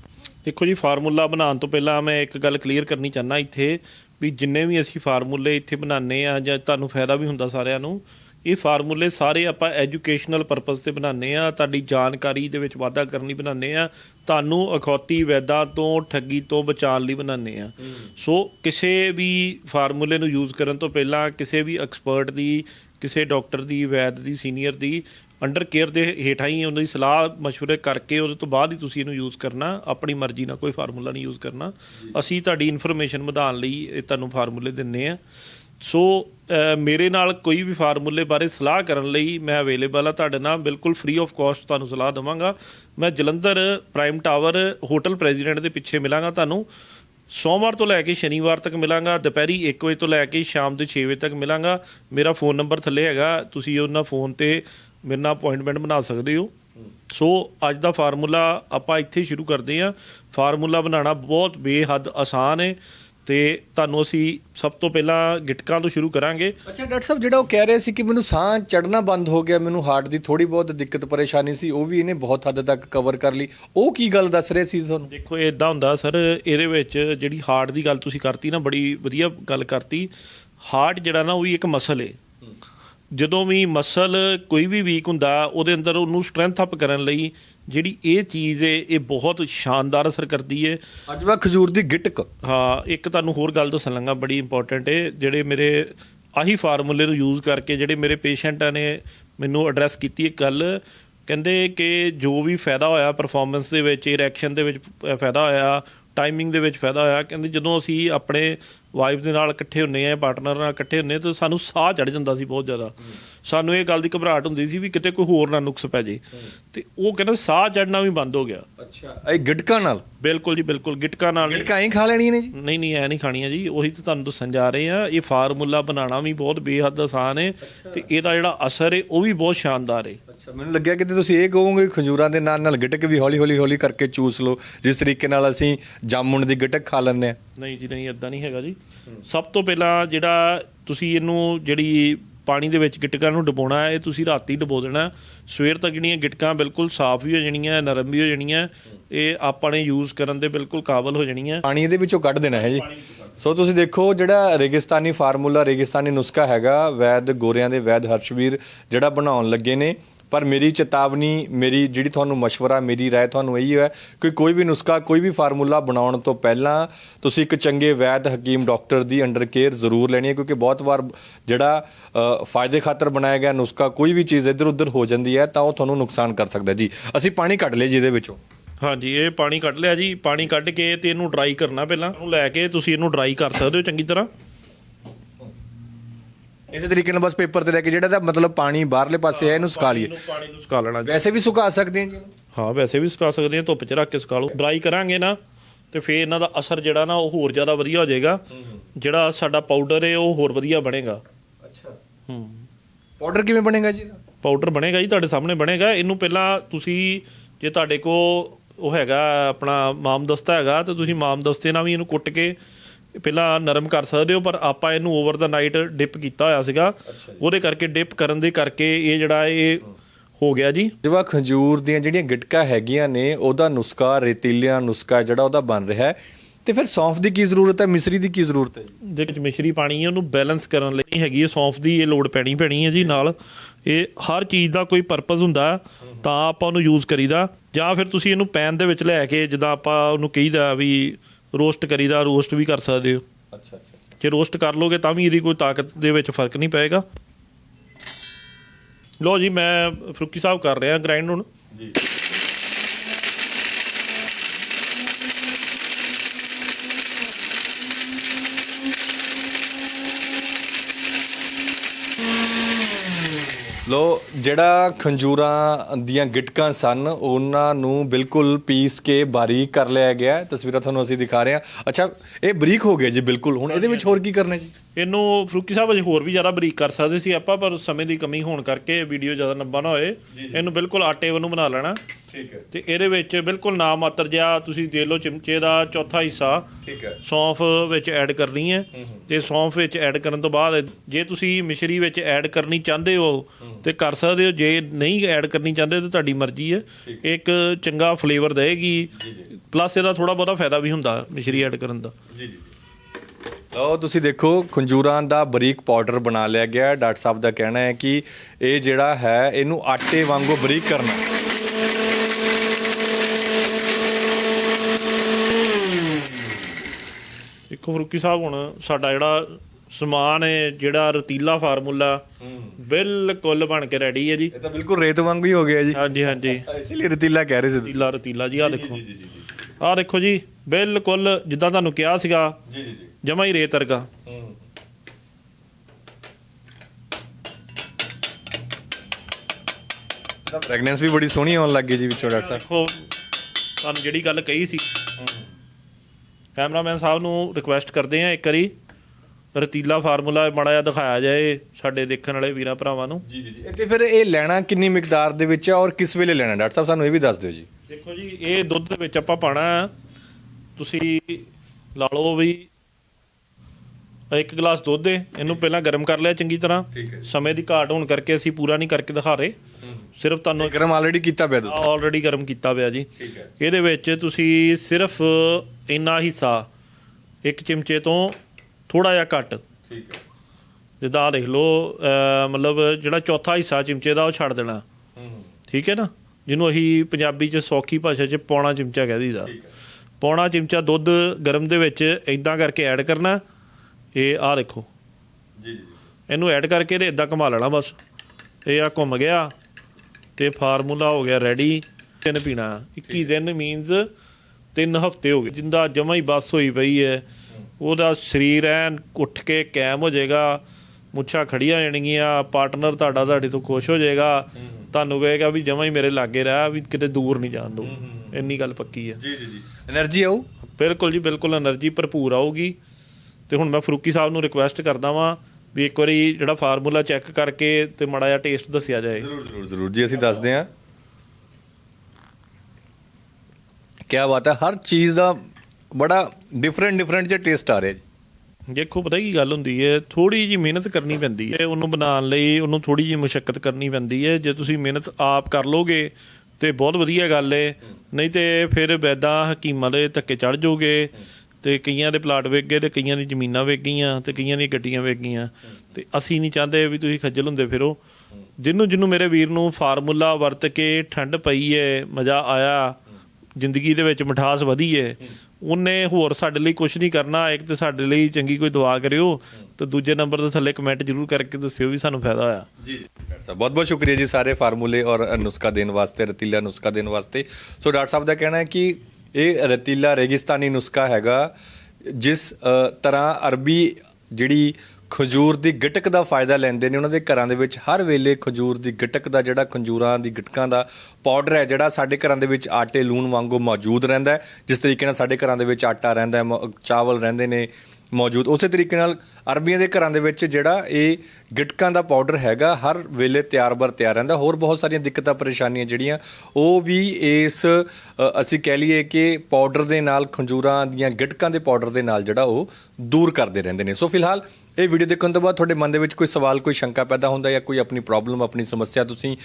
ਦੇਖੋ ਜੀ, ਫਾਰਮੂਲਾ ਬਣਾਉਣ ਤੋਂ ਪਹਿਲਾਂ ਮੈਂ ਇੱਕ ਗੱਲ ਕਲੀਅਰ ਕਰਨੀ ਚਾਹਨਾ ਇੱਥੇ ਵੀ ਜਿੰਨੇ ਵੀ ਅਸੀਂ ਫਾਰਮੂਲੇ ਇੱਥੇ ਬਣਾਉਂਦੇ ਆ ਜਾਂ ਤੁਹਾਨੂੰ ਫਾਇਦਾ ਵੀ ਹੁੰਦਾ ਸਾਰਿਆਂ ਨੂੰ, ਇਹ ਫਾਰਮੂਲੇ ਸਾਰੇ ਆਪਾਂ ਐਜੂਕੇਸ਼ਨਲ ਪਰਪਸ ਤੇ ਬਣਾਉਂਦੇ ਆ ਤੁਹਾਡੀ ਜਾਣਕਾਰੀ ਦੇ ਵਿੱਚ ਵਾਧਾ ਕਰਨ ਲਈ ਬਣਾਉਂਦੇ ਆ ਤੁਹਾਨੂੰ ਅਖੌਤੀ ਵੈਦਾਂ ਤੋਂ, ਠੱਗੀ ਤੋਂ ਬਚਾਉਣ ਲਈ ਬਣਾਉਂਦੇ ਆ ਸੋ ਕਿਸੇ ਵੀ ਫਾਰਮੂਲੇ ਨੂੰ ਯੂਜ਼ ਕਰਨ ਤੋਂ ਪਹਿਲਾਂ ਕਿਸੇ ਵੀ ਐਕਸਪਰਟ ਦੀ, ਕਿਸੇ ਡਾਕਟਰ ਦੀ, ਵੈਦ ਦੀ ਸੀਨੀਅਰ ਦੀ ਅੰਡਰ ਕੇਅਰ ਦੇ ਹੇਠਾਂ ਹੀ ਉਹਨਾਂ ਦੀ ਸਲਾਹ مشਵਰੇ ਕਰਕੇ ਉਹਦੇ ਤੋਂ ਬਾਅਦ ਹੀ ਤੁਸੀਂ ਇਹਨੂੰ ਯੂਜ਼ ਕਰਨਾ, ਆਪਣੀ ਮਰਜ਼ੀ ਨਾਲ ਕੋਈ ਫਾਰਮੂਲਾ ਨਹੀਂ ਯੂਜ਼ ਕਰਨਾ। ਅਸੀਂ ਤੁਹਾਡੀ ਇਨਫੋਰਮੇਸ਼ਨ ਵਧਾਉਣ ਲਈ ਇਹ ਤੁਹਾਨੂੰ ਫਾਰਮੂਲੇ ਦਿੰਨੇ ਆ। ਸੋ ਮੇਰੇ ਨਾਲ ਕੋਈ ਵੀ ਫਾਰਮੂਲੇ ਬਾਰੇ ਸਲਾਹ ਕਰਨ ਲਈ ਮੈਂ ਅਵੇਲੇਬਲ ਆ, ਤੁਹਾਡੇ ਨਾਲ ਬਿਲਕੁਲ ਫ੍ਰੀ ਆਫ ਕਾਸਟ ਤੁਹਾਨੂੰ ਸਲਾਹ ਦਵਾਂਗਾ। ਮੈਂ Jalandhar prime tower hotel president ਦੇ ਪਿੱਛੇ ਮਿਲਾਂਗਾ ਤੁਹਾਨੂੰ। ਸੋਮਵਾਰ ਤੋਂ ਲੈ ਕੇ ਸ਼ਨੀਵਾਰ ਤੱਕ ਮਿਲਾਂਗਾ, ਦੁਪਹਿਰੀ 1 ਵਜੇ ਤੋਂ ਲੈ ਕੇ ਸ਼ਾਮ ਦੇ 6 ਵਜੇ ਤੱਕ ਮਿਲਾਂਗਾ। ਮੇਰਾ ਫੋਨ ਨੰਬਰ ਥੱਲੇ ਹੈਗਾ, ਤੁਸੀਂ ਉਹਨਾਂ ਫੋਨ ਤੇ ਮੇਰੇ ਨਾਲ ਅਪਾਇੰਟਮੈਂਟ ਬਣਾ ਸਕਦੇ ਹੋ। ਸੋ ਅੱਜ ਦਾ ਫਾਰਮੂਲਾ ਆਪਾਂ ਇੱਥੇ ਸ਼ੁਰੂ ਕਰਦੇ ਹਾਂ। ਫਾਰਮੂਲਾ ਬਣਾਉਣਾ ਬਹੁਤ ਬੇਹੱਦ ਆਸਾਨ ਹੈ ਤੇ ਤੁਹਾਨੂੰ ਅਸੀਂ ਸਭ ਤੋਂ ਪਹਿਲਾਂ ਗਿਟਕਾਂ ਤੋਂ ਸ਼ੁਰੂ ਕਰਾਂਗੇ। ਅੱਛਾ ਡਾਕਟਰ ਸਾਹਿਬ ਜਿਹੜਾ ਉਹ ਕਹਿ ਰਹੇ ਸੀ ਕਿ ਮੈਨੂੰ ਸਾਹ ਚੜਨਾ ਬੰਦ ਹੋ ਗਿਆ ਮੈਨੂੰ ਹਾਰਟ ਦੀ ਥੋੜੀ ਬਹੁਤ ਦਿੱਕਤ ਪਰੇਸ਼ਾਨੀ ਸੀ ਉਹ ਵੀ ਇਹਨੇ ਬਹੁਤ ਹੱਦ ਤੱਕ ਕਵਰ ਕਰ ਲਈ। ਉਹ ਕੀ ਗੱਲ ਦੱਸ ਰਹੇ ਸੀ ਤੁਹਾਨੂੰ? ਦੇਖੋ ਇਹ ਇਦਾਂ ਹੁੰਦਾ ਸਰ ਇਹਦੇ ਵਿੱਚ ਜਿਹੜੀ ਹਾਰਟ ਦੀ ਗੱਲ ਤੁਸੀਂ ਕਰਤੀ ਨਾ ਬੜੀ ਵਧੀਆ ਗੱਲ ਕਰਤੀ। ਹਾਰਟ ਜਿਹੜਾ ਨਾ ਉਹ ਵੀ ਇੱਕ ਮਸਲ ਹੈ। ਜਦੋਂ ਵੀ ਮਸਲ ਕੋਈ ਵੀ ਵੀਕ ਹੁੰਦਾ ਉਹਦੇ ਅੰਦਰ ਉਹਨੂੰ ਸਟਰੈਂਥ ਅਪ ਕਰਨ ਲਈ ਜਿਹੜੀ ਇਹ ਚੀਜ਼ ਹੈ ਇਹ ਬਹੁਤ ਸ਼ਾਨਦਾਰ ਅਸਰ ਕਰਦੀ ਹੈ ਅੱਜ ਵਾ ਖਜੂਰ ਦੀ ਗਿਟਕ। ਹਾਂ ਇੱਕ ਤੁਹਾਨੂੰ ਹੋਰ ਗੱਲ ਦੱਸਣ ਲੱਗਾ ਬੜੀ ਇੰਪੋਰਟੈਂਟ ਹੈ ਜਿਹੜੇ ਮੇਰੇ ਆਹੀ ਫਾਰਮੂਲੇ ਨੂੰ ਯੂਜ਼ ਕਰਕੇ ਜਿਹੜੇ ਮੇਰੇ ਪੇਸ਼ੈਂਟਾਂ ਨੇ ਮੈਨੂੰ ਐਡਰੈਸ ਕੀਤੀ ਇੱਕ ਗੱਲ ਕਹਿੰਦੇ ਕਿ ਜੋ ਵੀ ਫਾਇਦਾ ਹੋਇਆ ਪਰਫਾਰਮੈਂਸ ਦੇ ਵਿੱਚ ਇਰੈਕਸ਼ਨ ਦੇ ਵਿੱਚ ਫਾਇਦਾ ਹੋਇਆ ਟਾਈਮਿੰਗ ਦੇ ਵਿੱਚ ਫਾਇਦਾ ਹੋਇਆ ਕਹਿੰਦੇ ਜਦੋਂ ਅਸੀਂ ਆਪਣੇ ਵਾਈਫ ਦੇ ਨਾਲ ਇਕੱਠੇ ਹੁੰਨੇ ਆ ਪਾਰਟਨਰ ਨਾਲ ਇਕੱਠੇ ਹੁੰਨੇ ਤਾਂ ਸਾਨੂੰ ਸਾਹ ਚੜ ਜਾਂਦਾ ਸੀ ਬਹੁਤ ਜ਼ਿਆਦਾ। ਸਾਨੂੰ ਇਹ ਗੱਲ ਦੀ ਘਬਰਾਹਟ ਹੁੰਦੀ ਸੀ ਵੀ ਕਿਤੇ ਕੋਈ ਹੋਰ ਨਾ ਨੁਕਸ ਪੈ ਜੇ। ਤੇ ਉਹ ਕਹਿੰਦਾ ਸਾਹ ਚੜਨਾ ਵੀ ਬੰਦ ਹੋ ਗਿਆ। ਅੱਛਾ ਇਹ ਗਿਟਕਾਂ ਨਾਲ? ਬਿਲਕੁਲ ਜੀ ਬਿਲਕੁਲ ਗਿਟਕਾ ਨਾਲ। ਗਿਟਕਾਂ ਹੀ ਖਾ ਲੈਣੀਆਂ ਨੇ ਜੀ? ਨਹੀਂ ਨਹੀਂ ਐ ਨਹੀਂ ਖਾਣੀਆਂ ਜੀ ਉਹੀ ਤਾਂ ਤੁਹਾਨੂੰ ਦੱਸਣ ਜਾ ਰਹੇ ਆ ਇਹ ਫਾਰਮੂਲਾ ਬਣਾਉਣਾ ਵੀ ਬਹੁਤ ਬੇਹੱਦ ਆਸਾਨ ਹੈ ਤੇ ਇਹਦਾ ਜਿਹੜਾ ਅਸਰ ਹੈ ਉਹ ਵੀ ਬਹੁਤ ਸ਼ਾਨਦਾਰ ਹੈ। ਅੱਛਾ ਮੈਨੂੰ ਲੱਗਿਆ ਕਿ ਤੁਸੀਂ ਇਹ ਕਹੋਗੇ ਖਜੂਰਾਂ ਦੇ ਨਾਲ ਨਾਲ ਗਿਟਕ ਵੀ ਹੌਲੀ ਹੌਲੀ ਹੌਲੀ ਕਰਕੇ ਚੂਸ ਲਓ ਜਿਸ ਤਰੀਕੇ ਨਾਲ ਅਸੀਂ ਜਾਮੁਨ ਦੀ ਗਿਟਕ ਖਾ ਲੈਂਦੇ ਆ ਨਹੀਂ ਜੀ ਨਹੀਂ ਇਦਾਂ ਨਹੀਂ ਹੈਗਾ ਜੀ। ਸਭ ਤੋਂ ਪਹਿਲਾਂ ਜਿਹੜਾ ਤੁਸੀਂ ਇਹਨੂੰ ਜਿਹੜੀ ਪਾਣੀ ਦੇ ਵਿੱਚ ਗਿਟਕਾਂ ਨੂੰ ਡੁਬੋਣਾ ਹੈ ਇਹ ਤੁਸੀਂ ਰਾਤੀ ਡੁਬੋ ਦੇਣਾ ਸਵੇਰ ਤੱਕ ਜਿਹੜੀਆਂ ਗਿਟਕਾਂ ਬਿਲਕੁਲ ਸਾਫ਼ ਵੀ ਹੋ ਜਾਣੀਆਂ ਨਰਮ ਵੀ ਹੋ ਜਾਣੀਆਂ ਇਹ ਆਪਾਂ ਨੇ ਯੂਜ਼ ਕਰਨ ਦੇ ਬਿਲਕੁਲ ਕਾਬਲ ਹੋ ਜਾਣੀਆਂ। ਪਾਣੀ ਇਹਦੇ ਵਿੱਚੋਂ ਕੱਢ ਦੇਣਾ ਹੈ ਜੀ। ਸੋ ਤੁਸੀਂ ਦੇਖੋ ਜਿਹੜਾ ਰੇਗਿਸਤਾਨੀ ਫਾਰਮੂਲਾ ਰੇਗਿਸਤਾਨੀ ਨੁਸਖਾ ਹੈਗਾ ਵੈਦ ਗੋਰਿਆਂ ਦੇ ਵੈਦ ਹਰਸ਼ਵੀਰ ਜਿਹੜਾ ਬਣਾਉਣ ਲੱਗੇ ਨੇ ਪਰ ਮੇਰੀ ਚੇਤਾਵਨੀ ਮੇਰੀ ਜਿਹੜੀ ਤੁਹਾਨੂੰ مشورہ ਮੇਰੀ رائے ਤੁਹਾਨੂੰ ਇਹੀ ਹੈ ਕਿ ਕੋਈ ਵੀ ਨੁਸਖਾ ਕੋਈ ਵੀ ਫਾਰਮੂਲਾ ਬਣਾਉਣ ਤੋਂ ਪਹਿਲਾਂ ਤੁਸੀਂ ਇੱਕ ਚੰਗੇ ਵੈਦ ਹਕੀਮ ਡਾਕਟਰ ਦੀ ਅੰਡਰ ਕੇਅਰ ਜ਼ਰੂਰ ਲੈਣੀ ਹੈ ਕਿਉਂਕਿ ਬਹੁਤ ਵਾਰ ਜਿਹੜਾ ਅ, ਫਾਇਦੇ ਖਾਤਰ ਬਣਾਇਆ ਗਿਆ ਨੁਸਖਾ ਕੋਈ ਵੀ ਚੀਜ਼ ਇੱਧਰ ਉੱਧਰ ਹੋ ਜਾਂਦੀ ਹੈ ਤਾਂ ਉਹ ਤੁਹਾਨੂੰ ਨੁਕਸਾਨ ਕਰ ਸਕਦਾ ਹੈ ਜੀ ਅਸੀਂ ਪਾਣੀ ਕੱਢ ਲਿਆ ਜੀ ਇਹਦੇ ਵਿੱਚੋਂ ਹਾਂਜੀ ਇਹ ਪਾਣੀ ਕੱਢ ਲਿਆ ਜੀ ਪਾਣੀ ਕੱਢ ਕੇ ਤੇ ਇਹਨੂੰ ਡਰਾਈ ਕਰਨਾ ਪਹਿਲਾਂ ਉਹਨੂੰ ਲੈ ਕੇ ਤੁਸੀਂ ਇਹਨੂੰ ਡਰਾਈ ਕਰ ਸਕਦੇ ਹੋ ਚੰਗੀ ਤਰ੍ਹਾਂ ਇਸੇ ਤਰੀਕੇ ਨਾਲ ਬਸ ਪੇਪਰ ਤੇ ਲੈ ਕੇ ਜਿਹੜਾ ਦਾ ਮਤਲਬ ਪਾਣੀ ਬਾਹਰਲੇ ਪਾਸੇ ਹੈ ਇਹਨੂੰ ਸੁਕਾ ਲਈਏ। ਇਹਨੂੰ ਪਾਣੀ ਨੂੰ ਸੁਕਾ ਲੈਣਾ ਵੈਸੇ ਵੀ ਸੁਕਾ ਸਕਦੇ ਹਾਂ ਜੀ। ਹਾਂ ਵੈਸੇ ਵੀ ਸੁਕਾ ਸਕਦੇ ਆ ਧੁੱਪ 'ਚ ਰੱਖ ਕੇ ਸੁਕਾ ਲਓ। ਡਰਾਈ ਕਰਾਂਗੇ ਨਾ ਤੇ ਫੇਰ ਇਹਨਾਂ ਦਾ ਅਸਰ ਜਿਹੜਾ ਨਾ ਉਹ ਹੋਰ ਜ਼ਿਆਦਾ ਵਧੀਆ ਹੋ ਜਾਏਗਾ। ਜਿਹੜਾ ਸਾਡਾ ਪਾਊਡਰ ਹੈ ਉਹ ਹੋਰ ਵਧੀਆ ਬਣੇਗਾ। ਹੂੰ। ਪਾਊਡਰ ਕਿਵੇਂ ਬਣੇਗਾ ਜੀ? ਇਹਦਾ? ਪਾਊਡਰ ਬਣੇਗਾ ਜੀ ਤੁਹਾਡੇ ਸਾਹਮਣੇ ਬਣੇਗਾ। ਇਹਨੂੰ ਪਹਿਲਾਂ ਤੁਸੀਂ ਜੇ ਤੁਹਾਡੇ ਕੋ ਉਹ ਹੈਗਾ ਆਪਣਾ ਮਾਮਦਸਤਾ ਹੈਗਾ ਤੇ ਤੁਸੀਂ ਮਾਮਦਸਤੇ ਨਾਲ ਵੀ ਇਹਨੂੰ ਕੁੱਟ ਕੇ ਪਹਿਲਾਂ ਨਰਮ ਕਰ ਸਕਦੇ ਹੋ ਪਰ ਆਪਾਂ ਇਹਨੂੰ ਓਵਰ ਦਾ ਨਾਈਟ ਡਿਪ ਕੀਤਾ ਹੋਇਆ ਸੀਗਾ। ਉਹਦੇ ਕਰਕੇ ਡਿਪ ਕਰਨ ਦੇ ਕਰਕੇ ਇਹ ਜਿਹੜਾ ਇਹ ਹੋ ਗਿਆ ਜੀ। ਜਿਵੇਂ ਖੰਜੂਰ ਦੀਆਂ ਜਿਹੜੀਆਂ ਗਿਟਕਾਂ ਹੈਗੀਆਂ ਨੇ ਉਹਦਾ ਨੁਸਖਾ ਰੇਤੀਲਿਆਂ ਨੁਸਖਾ ਜਿਹੜਾ ਉਹਦਾ ਬਣ ਰਿਹਾ ਹੈ। ਤੇ ਫਿਰ ਸੌਂਫ ਦੀ ਕੀ ਜ਼ਰੂਰਤ ਹੈ? ਮਿਸਰੀ ਦੀ ਕੀ ਜ਼ਰੂਰਤ ਹੈ ਜੀ? ਦੇ ਵਿੱਚ ਮਿਸ਼ਰੀ ਪਾਣੀ ਹੈ ਉਹਨੂੰ ਬੈਲੈਂਸ ਕਰਨ ਲਈ ਹੈਗੀ। ਹੈ ਸੌਂਫ ਦੀ ਇਹ ਲੋਡ ਪੈਣੀ ਪੈਣੀ ਹੈ ਜੀ ਨਾਲ। ਇਹ ਹਰ ਚੀਜ਼ ਦਾ ਕੋਈ ਪਰਪਸ ਹੁੰਦਾ ਤਾਂ ਆਪਾਂ ਉਹਨੂੰ ਯੂਜ਼ ਕਰੀਦਾ। ਜਾਂ ਫਿਰ ਤੁਸੀਂ ਇਹਨੂੰ ਪੈਨ ਦੇ ਵਿੱਚ ਲੈ ਕੇ ਜਿੱਦਾਂ ਆਪਾਂ ਉਹਨੂੰ ਕਹੀਦਾ ਵੀ ਰੋਸਟ ਕਰੀਦਾ ਰੋਸਟ ਵੀ ਕਰ ਸਕਦੇ ਹੋ। ਅੱਛਾ ਅੱਛਾ ਜੇ ਰੋਸਟ ਕਰ ਲੋਗੇ ਤਾਂ ਵੀ ਇਹਦੀ ਕੋਈ ਤਾਕਤ ਦੇ ਵਿੱਚ ਫ਼ਰਕ ਨਹੀਂ ਪਏਗਾ। ਲੋ ਜੀ ਮੈਂ ਫਰੂਕੀ ਸਾਹਿਬ ਕਰ ਰਿਹਾ ਗ੍ਰਾਈਂਡ ਹੁਣ ਜੀ। ਲੋ ਜਿਹੜਾ ਖੰਜੂਰਾਂ ਦੀਆਂ ਗਿਟਕਾਂ ਸਨ ਉਹਨਾਂ ਨੂੰ ਬਿਲਕੁਲ ਪੀਸ ਕੇ ਬਾਰੀਕ ਕਰ ਲਿਆ ਗਿਆ। ਤਸਵੀਰਾਂ ਤੁਹਾਨੂੰ ਅਸੀਂ ਦਿਖਾ ਰਹੇ ਹਾਂ। ਅੱਛਾ ਇਹ ਬਰੀਕ ਹੋ ਗਿਆ ਜੀ ਬਿਲਕੁਲ। ਹੁਣ ਇਹਦੇ ਵਿੱਚ ਹੋਰ ਕੀ ਕਰਨਾ ਜੀ? ਇਹਨੂੰ ਫਰੂਕੀ ਸਾਹਿਬ ਅਜੇ ਹੋਰ ਵੀ ਜ਼ਿਆਦਾ ਬਰੀਕ ਕਰ ਸਕਦੇ ਸੀ ਆਪਾਂ ਪਰ ਸਮੇਂ ਦੀ ਕਮੀ ਹੋਣ ਕਰਕੇ ਵੀਡੀਓ ਜ਼ਿਆਦਾ ਲੰਬਾ ਨਾ ਹੋਏ। ਇਹਨੂੰ ਬਿਲਕੁਲ ਆਟੇ ਵਾਂਗੂ ਬਣਾ ਲੈਣਾ। ਠੀਕ ਹੈ। ਤੇ ਇਹਦੇ ਵਿੱਚ ਬਿਲਕੁਲ ਨਾ ਮਾਤਰ ਜਿਹਾ ਤੁਸੀਂ ਦੇ ਲਓ ਚਮਚੇ ਦਾ ਚੌਥਾ ਹਿੱਸਾ। ਠੀਕ ਹੈ। ਸੌਂਫ ਵਿੱਚ ਐਡ ਕਰਨੀ ਹੈ। ਤੇ ਸੌਂਫ ਵਿੱਚ ਐਡ ਕਰਨ ਤੋਂ ਬਾਅਦ ਜੇ ਤੁਸੀਂ ਮਿਸ਼ਰੀ ਵਿੱਚ ਐਡ ਕਰਨੀ ਚਾਹੁੰਦੇ ਹੋ ਤੇ ਕਰ ਸਕਦੇ ਹੋ। ਜੇ ਨਹੀਂ ਐਡ ਕਰਨੀ ਚਾਹੁੰਦੇ ਤਾਂ ਤੁਹਾਡੀ ਮਰਜ਼ੀ ਹੈ। ਇੱਕ ਚੰਗਾ ਫਲੇਵਰ ਦੇਗੀ ਪਲੱਸ ਇਹਦਾ ਥੋੜਾ ਬਹੁਤਾ ਫਾਇਦਾ ਵੀ ਹੁੰਦਾ ਮਿਸ਼ਰੀ ਐਡ ਕਰਨ ਦਾ। ਜੀ ਜੀ। ਲਓ ਤੁਸੀਂ ਦੇਖੋ ਖੰਜੂਰਾਂ ਦਾ ਬਰੀਕ ਪਾਊਡਰ ਬਣਾ ਲਿਆ ਗਿਆ। ਡਾਕਟਰ ਸਾਹਿਬ ਦਾ ਕਹਿਣਾ ਹੈ ਕਿ ਇਹ ਜਿਹੜਾ ਹੈ ਇਹਨੂੰ ਆਟੇ ਵਾਂਗੂ ਬਰੀਕ ਕਰਨਾ। ਦੇਖੋ ਫਰੂਕੀ ਸਾਹਿਬ ਹੁਣ ਸਾਡਾ ਜਿਹੜਾ ਸਮਾਨ ਹੈ ਜਿਹੜਾ ਰਤੀਲਾ ਫਾਰਮੂਲਾ ਬਿਲਕੁਲ ਬਣ ਕੇ ਰੈਡੀ ਹੈ ਜੀ। ਇਹ ਤਾਂ ਬਿਲਕੁਲ ਰੇਤ ਵਾਂਗੂ ਹੀ ਹੋ ਗਿਆ ਜੀ। ਹਾਂਜੀ ਹਾਂਜੀ। ਇਸੇ ਲਈ ਰਤੀਲਾ ਕਹਿ ਰਹੇ ਸੀ। ਰਤੀਲਾ ਰਤੀਲਾ ਜੀ ਆ ਦੇਖੋ। ਆ ਦੇਖੋ ਜੀ ਬਿਲਕੁਲ ਜਿੱਦਾਂ ਤੁਹਾਨੂੰ ਕਿਹਾ ਸੀਗਾ ਜੀ ਜੀ ਜੀ। ਜਮਾ ਹੀ ਰੇਤ ਵਰਗਾ। ਇਹਦਾ ਫ੍ਰੈਗਨੈਂਸ ਵੀ ਬੜੀ ਸੋਹਣੀ ਆਉਣ ਲੱਗ ਗਈ ਜੀ ਵਿੱਚੋਂ ਡਾਕਟਰ ਸਾਹਿਬ। ਤੁਹਾਨੂੰ ਜਿਹੜੀ ਗੱਲ ਕਹੀ ਸੀ ਕੈਮਰਾਮੈਨ ਸਾਹਿਬ ਨੂੰ ਰਿਕੁਐਸਟ ਕਰਦੇ ਆ ਇੱਕ ਵਾਰੀ। ਰਤੀਲਾ ਫਾਰਮੂਲਾ ਮਾੜਾ ਜਿਹਾ ਦਿਖਾਇਆ ਜਾਏ ਸਾਡੇ ਦੇਖਣ ਵਾਲੇ ਵੀਰਾਂ ਭਰਾਵਾਂ ਨੂੰ। ਜੀ ਜੀ ਜੀ। ਤੇ ਫਿਰ ਇਹ ਲੈਣਾ ਕਿੰਨੀ ਮਿਕਦਾਰ ਦੇ ਵਿੱਚ ਹੈ ਔਰ ਕਿਸ ਵੇਲੇ ਲੈਣਾ? ਡਾਕਟਰ ਸਾਹਿਬ ਸਾਨੂੰ ਇਹ ਵੀ ਦੱਸ ਦਿਓ ਜੀ। ਦੇਖੋ ਜੀ ਇਹ ਦੁੱਧ ਦੇ ਵਿੱਚ ਆਪਾਂ ਪਾਣਾ। ਤੁਸੀਂ ਲਾ ਲਓ ਵੀ ਇੱਕ ਗਲਾਸ ਦੁੱਧ ਹੈ ਇਹਨੂੰ ਪਹਿਲਾਂ ਗਰਮ ਕਰ ਲਿਆ ਚੰਗੀ ਤਰ੍ਹਾਂ। ਸਮੇਂ ਦੀ ਘਾਟ ਹੋਣ ਕਰਕੇ ਅਸੀਂ ਪੂਰਾ ਨਹੀਂ ਕਰਕੇ ਦਿਖਾ ਰਹੇ। ਸਿਰਫ ਤੁਹਾਨੂੰ ਗਰਮ ਆਲਰੇਡੀ ਕੀਤਾ ਪਿਆ ਤੁਸੀਂ ਆਲਰੇਡੀ ਗਰਮ ਕੀਤਾ ਪਿਆ ਜੀ। ਇਹਦੇ ਵਿੱਚ ਤੁਸੀਂ ਸਿਰਫ ਇੰਨਾ ਹਿੱਸਾ ਇੱਕ ਚਮਚੇ ਤੋਂ ਥੋੜਾ ਜਿਹਾ ਘੱਟ। ਠੀਕ ਹੈ। ਜਿੱਦਾਂ ਦੇਖ ਲਓ ਮਤਲਬ ਜਿਹੜਾ ਚੌਥਾ ਹਿੱਸਾ ਚਮਚੇ ਦਾ ਉਹ ਛੱਡ ਦੇਣਾ। ਠੀਕ ਹੈ ਨਾ? ਜਿਹਨੂੰ ਅਸੀਂ ਪੰਜਾਬੀ 'ਚ ਸੌਖੀ ਭਾਸ਼ਾ 'ਚ ਪੌਣਾ ਚਮਚਾ ਕਹਿ ਦਈਦਾ। ਪੌਣਾ ਚਮਚਾ ਦੁੱਧ ਗਰਮ ਦੇ ਵਿੱਚ ਇਦਾਂ ਕਰਕੇ ਐਡ ਕਰਨਾ। ਇਹ ਆਹ ਦੇਖੋ। ਜੀ ਜੀ ਇਹਨੂੰ ਐਡ ਕਰਕੇ ਤੇ ਇਦਾਂ ਘੁਮਾ ਲੈਣਾ ਬਸ। ਇਹ ਆ ਘੁੰਮ ਗਿਆ ਤੇ ਫਾਰਮੂਲਾ ਹੋ ਗਿਆ ਰੈਡੀ। ਦਿਨ ਪੀਣਾ। 21 ਦਿਨ ਮੀਨਸ ਤਿੰਨ ਹਫ਼ਤੇ ਹੋ ਗਏ। ਜਿੰਦਾ ਜਮਾ ਹੀ ਬਸ ਹੋਈ ਪਈ ਹੈ। ਉਹਦਾ ਸਰੀਰ ਐਨ ਉੱਠ ਕੇ ਕਾਇਮ ਹੋ ਜਾਏਗਾ। ਮੁੱਛਾਂ ਖੜੀਆਂ ਜਾਣਗੀਆਂ ਪਾਰਟਨਰ ਤੁਹਾਡਾ ਤੁਹਾਡੇ ਤੋਂ ਖੁਸ਼ ਹੋ ਜਾਏਗਾ। ਤੁਹਾਨੂੰ ਕਹੇਗਾ ਵੀ ਜਮਾ ਹੀ ਮੇਰੇ ਲਾਗੇ ਰਹਿ ਵੀ ਕਿਤੇ ਦੂਰ ਨਹੀਂ ਜਾਣ ਦੋ। ਇੰਨੀ ਗੱਲ ਪੱਕੀ ਹੈ। ਜੀ ਜੀ ਜੀ। એનર્ਜੀ ਆਉ ਬਿਲਕੁਲ ਜੀ ਬਿਲਕੁਲ એનર્ਜੀ ਭਰਪੂਰ ਆਊਗੀ। ਤੇ ਹੁਣ ਮੈਂ ਫਰੂਕੀ ਸਾਹਿਬ ਨੂੰ ਰਿਕੁਐਸਟ ਕਰਦਾ ਵਾਂ ਵੀ ਇੱਕ ਵਾਰੀ ਜਿਹੜਾ ਫਾਰਮੂਲਾ ਚੈੱਕ ਕਰਕੇ ਤੇ ਮੜਾ ਜਿਹਾ ਟੇਸਟ ਦੱਸਿਆ ਜਾਏ। ਜ਼ਰੂਰ ਜ਼ਰੂਰ ਜ਼ਰੂਰ। ਜੀ ਅਸੀਂ ਦੱਸਦੇ ਹਾਂ। ਕੀ ਬਾਤ ਹੈ, ਹਰ ਚੀਜ਼ ਦਾ ਬੜਾ ਡਿਫਰੈਂਟ ਡਿਫਰੈਂਟ ਜਿਹਾ ਟੇਸਟ ਆ ਰਿਹਾ ਜੀ। ਦੇਖੋ, ਪਤਾ ਕੀ ਗੱਲ ਹੁੰਦੀ ਹੈ ਥੋੜੀ ਜੀ ਮਿਹਨਤ ਕਰਨੀ ਪੈਂਦੀ ਹੈ, ਉਹਨੂੰ ਬਣਾਉਣ ਲਈ ਉਹਨੂੰ ਥੋੜੀ ਜੀ ਮੁਸ਼ਕਲ ਕਰਨੀ ਪੈਂਦੀ ਹੈ। ਜੇ ਤੁਸੀਂ ਮਿਹਨਤ ਆਪ ਕਰ ਲੋਗੇ ਤੇ ਬਹੁਤ ਵਧੀਆ ਗੱਲ ਹੈ, ਨਹੀਂ ਤੇ ਫਿਰ ਵੈਦਾਂ ਹਕੀਮਾਂ ਦੇ ਧੱਕੇ ਚੜ ਜਾਓਗੇ ਤੇ ਕਈਆਂ ਦੇ ਪਲਾਟ ਵੇਚ ਗਏ ਤੇ ਕਈਆਂ ਦੀ ਜ਼ਮੀਨਾਂ ਵੇਚ ਗਈਆਂ ਤੇ ਕਈਆਂ ਦੀ ਗੱਡੀਆਂ ਵੇਚ ਗਈਆਂ। ਤੇ ਅਸੀਂ ਨਹੀਂ ਚਾਹੁੰਦੇ ਵੀ ਤੁਸੀਂ ਖੱਜਲ ਹੁੰਦੇ ਫਿਰੋ। ਜਿਹਨੂੰ ਜਿਹਨੂੰ ਮੇਰੇ ਵੀਰ ਨੂੰ ਫਾਰਮੂਲਾ ਵਰਤ ਕੇ ਠੰਡ ਪਈ ਹੈ, ਮਜ਼ਾ ਆਇਆ ਜ਼ਿੰਦਗੀ ਦੇ ਵਿੱਚ ਮਠਾਸ ਵਧੀ ਹੈ ਉਹਨੇ ਹੋਰ ਸਾਡੇ ਲਈ ਕੁਝ ਨਹੀਂ ਕਰਨਾ, ਇੱਕ ਤੇ ਸਾਡੇ ਲਈ ਚੰਗੀ ਕੋਈ ਦੁਆ ਕਰਿਓ, ਤੇ ਦੂਜੇ ਨੰਬਰ ਤੇ ਥੱਲੇ ਕਮੈਂਟ ਜ਼ਰੂਰ ਕਰਕੇ ਦੱਸਿਓ ਵੀ ਸਾਨੂੰ ਫਾਇਦਾ ਹੋਇਆ। ਜੀ ਸਾਹਿਬ ਬਹੁਤ ਬਹੁਤ ਸ਼ੁਕਰੀਆ ਜੀ ਸਾਰੇ ਫਾਰਮੂਲੇ ਔਰ ਨੁਸਖਾ ਦੇਣ ਵਾਸਤੇ, ਰਤੀਲਾ ਨੁਸਖਾ ਦੇਣ ਵਾਸਤੇ। ਸੋ ਡਾਕਟਰ ਸਾਹਿਬ ਦਾ ਕਹਿਣਾ ਹੈ ਕਿ ਇਹ ਰਤੀਲਾ ਰੇਗਿਸਤਾਨੀ ਨੁਸਖਾ ਹੈਗਾ, ਜਿਸ ਤਰ੍ਹਾਂ ਅਰਬੀ ਜਿਹੜੀ ਖਜੂਰ ਦੀ ਗਿਟਕ ਦਾ ਫਾਇਦਾ ਲੈਂਦੇ ਨੇ। ਉਹਨਾਂ ਦੇ ਘਰਾਂ ਦੇ ਵਿੱਚ ਹਰ ਵੇਲੇ ਖਜੂਰ ਦੀ ਗਿਟਕ ਦਾ ਜਿਹੜਾ ਖੰਜੂਰਾਂ ਦੀ ਗਿਟਕਾਂ ਦਾ ਪਾਊਡਰ ਹੈ, ਜਿਹੜਾ ਸਾਡੇ ਘਰਾਂ ਦੇ ਵਿੱਚ ਆਟੇ ਲੂਣ ਵਾਂਗੂ ਮੌਜੂਦ ਰਹਿੰਦਾ ਹੈ। ਜਿਸ ਤਰੀਕੇ ਨਾਲ ਸਾਡੇ ਘਰਾਂ ਦੇ ਵਿੱਚ ਆਟਾ ਰਹਿੰਦਾ ਹੈ, ਮ- ਚਾਵਲ ਰਹਿੰਦੇ ਨੇ, ਮੌਜੂਦ। ਉਸੇ ਤਰੀਕੇ ਨਾਲ ਅਰਬੀਆਂ ਦੇ ਘਰਾਂ ਦੇ ਵਿੱਚ ਜਿਹੜਾ ਇਹ ਗਿਟਕਾਂ ਦਾ ਪਾਊਡਰ ਹੈਗਾ, ਹਰ ਵੇਲੇ ਤਿਆਰ ਬਰ ਤਿਆਰ ਰਹਿੰਦਾ ਹੋਰ ਬਹੁਤ ਸਾਰੀਆਂ ਦਿੱਕਤਾਂ, ਪਰੇਸ਼ਾਨੀਆਂ ਜਿਹੜੀਆਂ, ਉਹ ਵੀ ਇਸ ਅਸੀਂ ਕਹਿ ਲਈਏ ਕਿ ਪਾਊਡਰ ਦੇ ਨਾਲ ਖੰਜੂਰਾਂ ਦੀਆਂ ਗਿਟਕਾਂ ਦੇ ਪਾਊਡਰ ਦੇ ਨਾਲ ਜਿਹੜਾ ਉਹ ਦੂਰ ਕਰਦੇ ਰਹਿੰਦੇ ਨੇ। ਸੋ ਫਿਲਹਾਲ ਇਹ ਵੀਡੀਓ ਦੇਖਣ ਤੋਂ ਬਾਅਦ ਤੁਹਾਡੇ ਮਨ ਦੇ ਵਿੱਚ ਕੋਈ ਸਵਾਲ, ਕੋਈ ਸ਼ੰਕਾ ਪੈਦਾ ਹੁੰਦਾ ਜਾਂ ਕੋਈ ਆਪਣੀ ਪ੍ਰੋਬਲਮ ਆਪਣੀ ਸਮੱਸਿਆ ਤੁਸੀਂ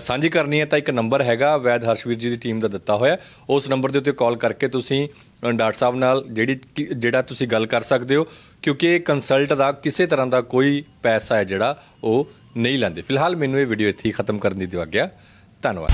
ਸਾਂਝੀ ਕਰਨੀ ਹੈ ਤਾਂ ਇੱਕ ਨੰਬਰ ਹੈਗਾ ਵੈਦ ਹਰਸ਼ਵੀਰ ਜੀ ਦੀ ਟੀਮ ਦਾ ਦਿੱਤਾ ਹੋਇਆ। ਉਸ ਨੰਬਰ ਦੇ ਉੱਤੇ ਕਾਲ ਕਰਕੇ ਤੁਸੀਂ ਡਾਕਟਰ ਸਾਹਿਬ ਨਾਲ ਜਿਹੜੀ ਕਿ- ਜਿਹੜਾ ਤੁਸੀਂ ਗੱਲ ਕਰ ਸਕਦੇ ਹੋ, ਕਿਉਂਕਿ ਇਹ ਕੰਸਲਟ ਦਾ ਕਿਸੇ ਤਰ੍ਹਾਂ ਦਾ ਕੋਈ ਪੈਸਾ ਹੈ ਜਿਹੜਾ ਉਹ ਨਹੀਂ ਲੈਂਦੇ। ਫਿਲਹਾਲ ਮੈਨੂੰ ਇਹ ਵੀਡੀਓ ਇੱਥੇ ਹੀ ਖਤਮ ਕਰਨ ਦੀ ਦਿਓ ਆਗਿਆ। ਧੰਨਵਾਦ।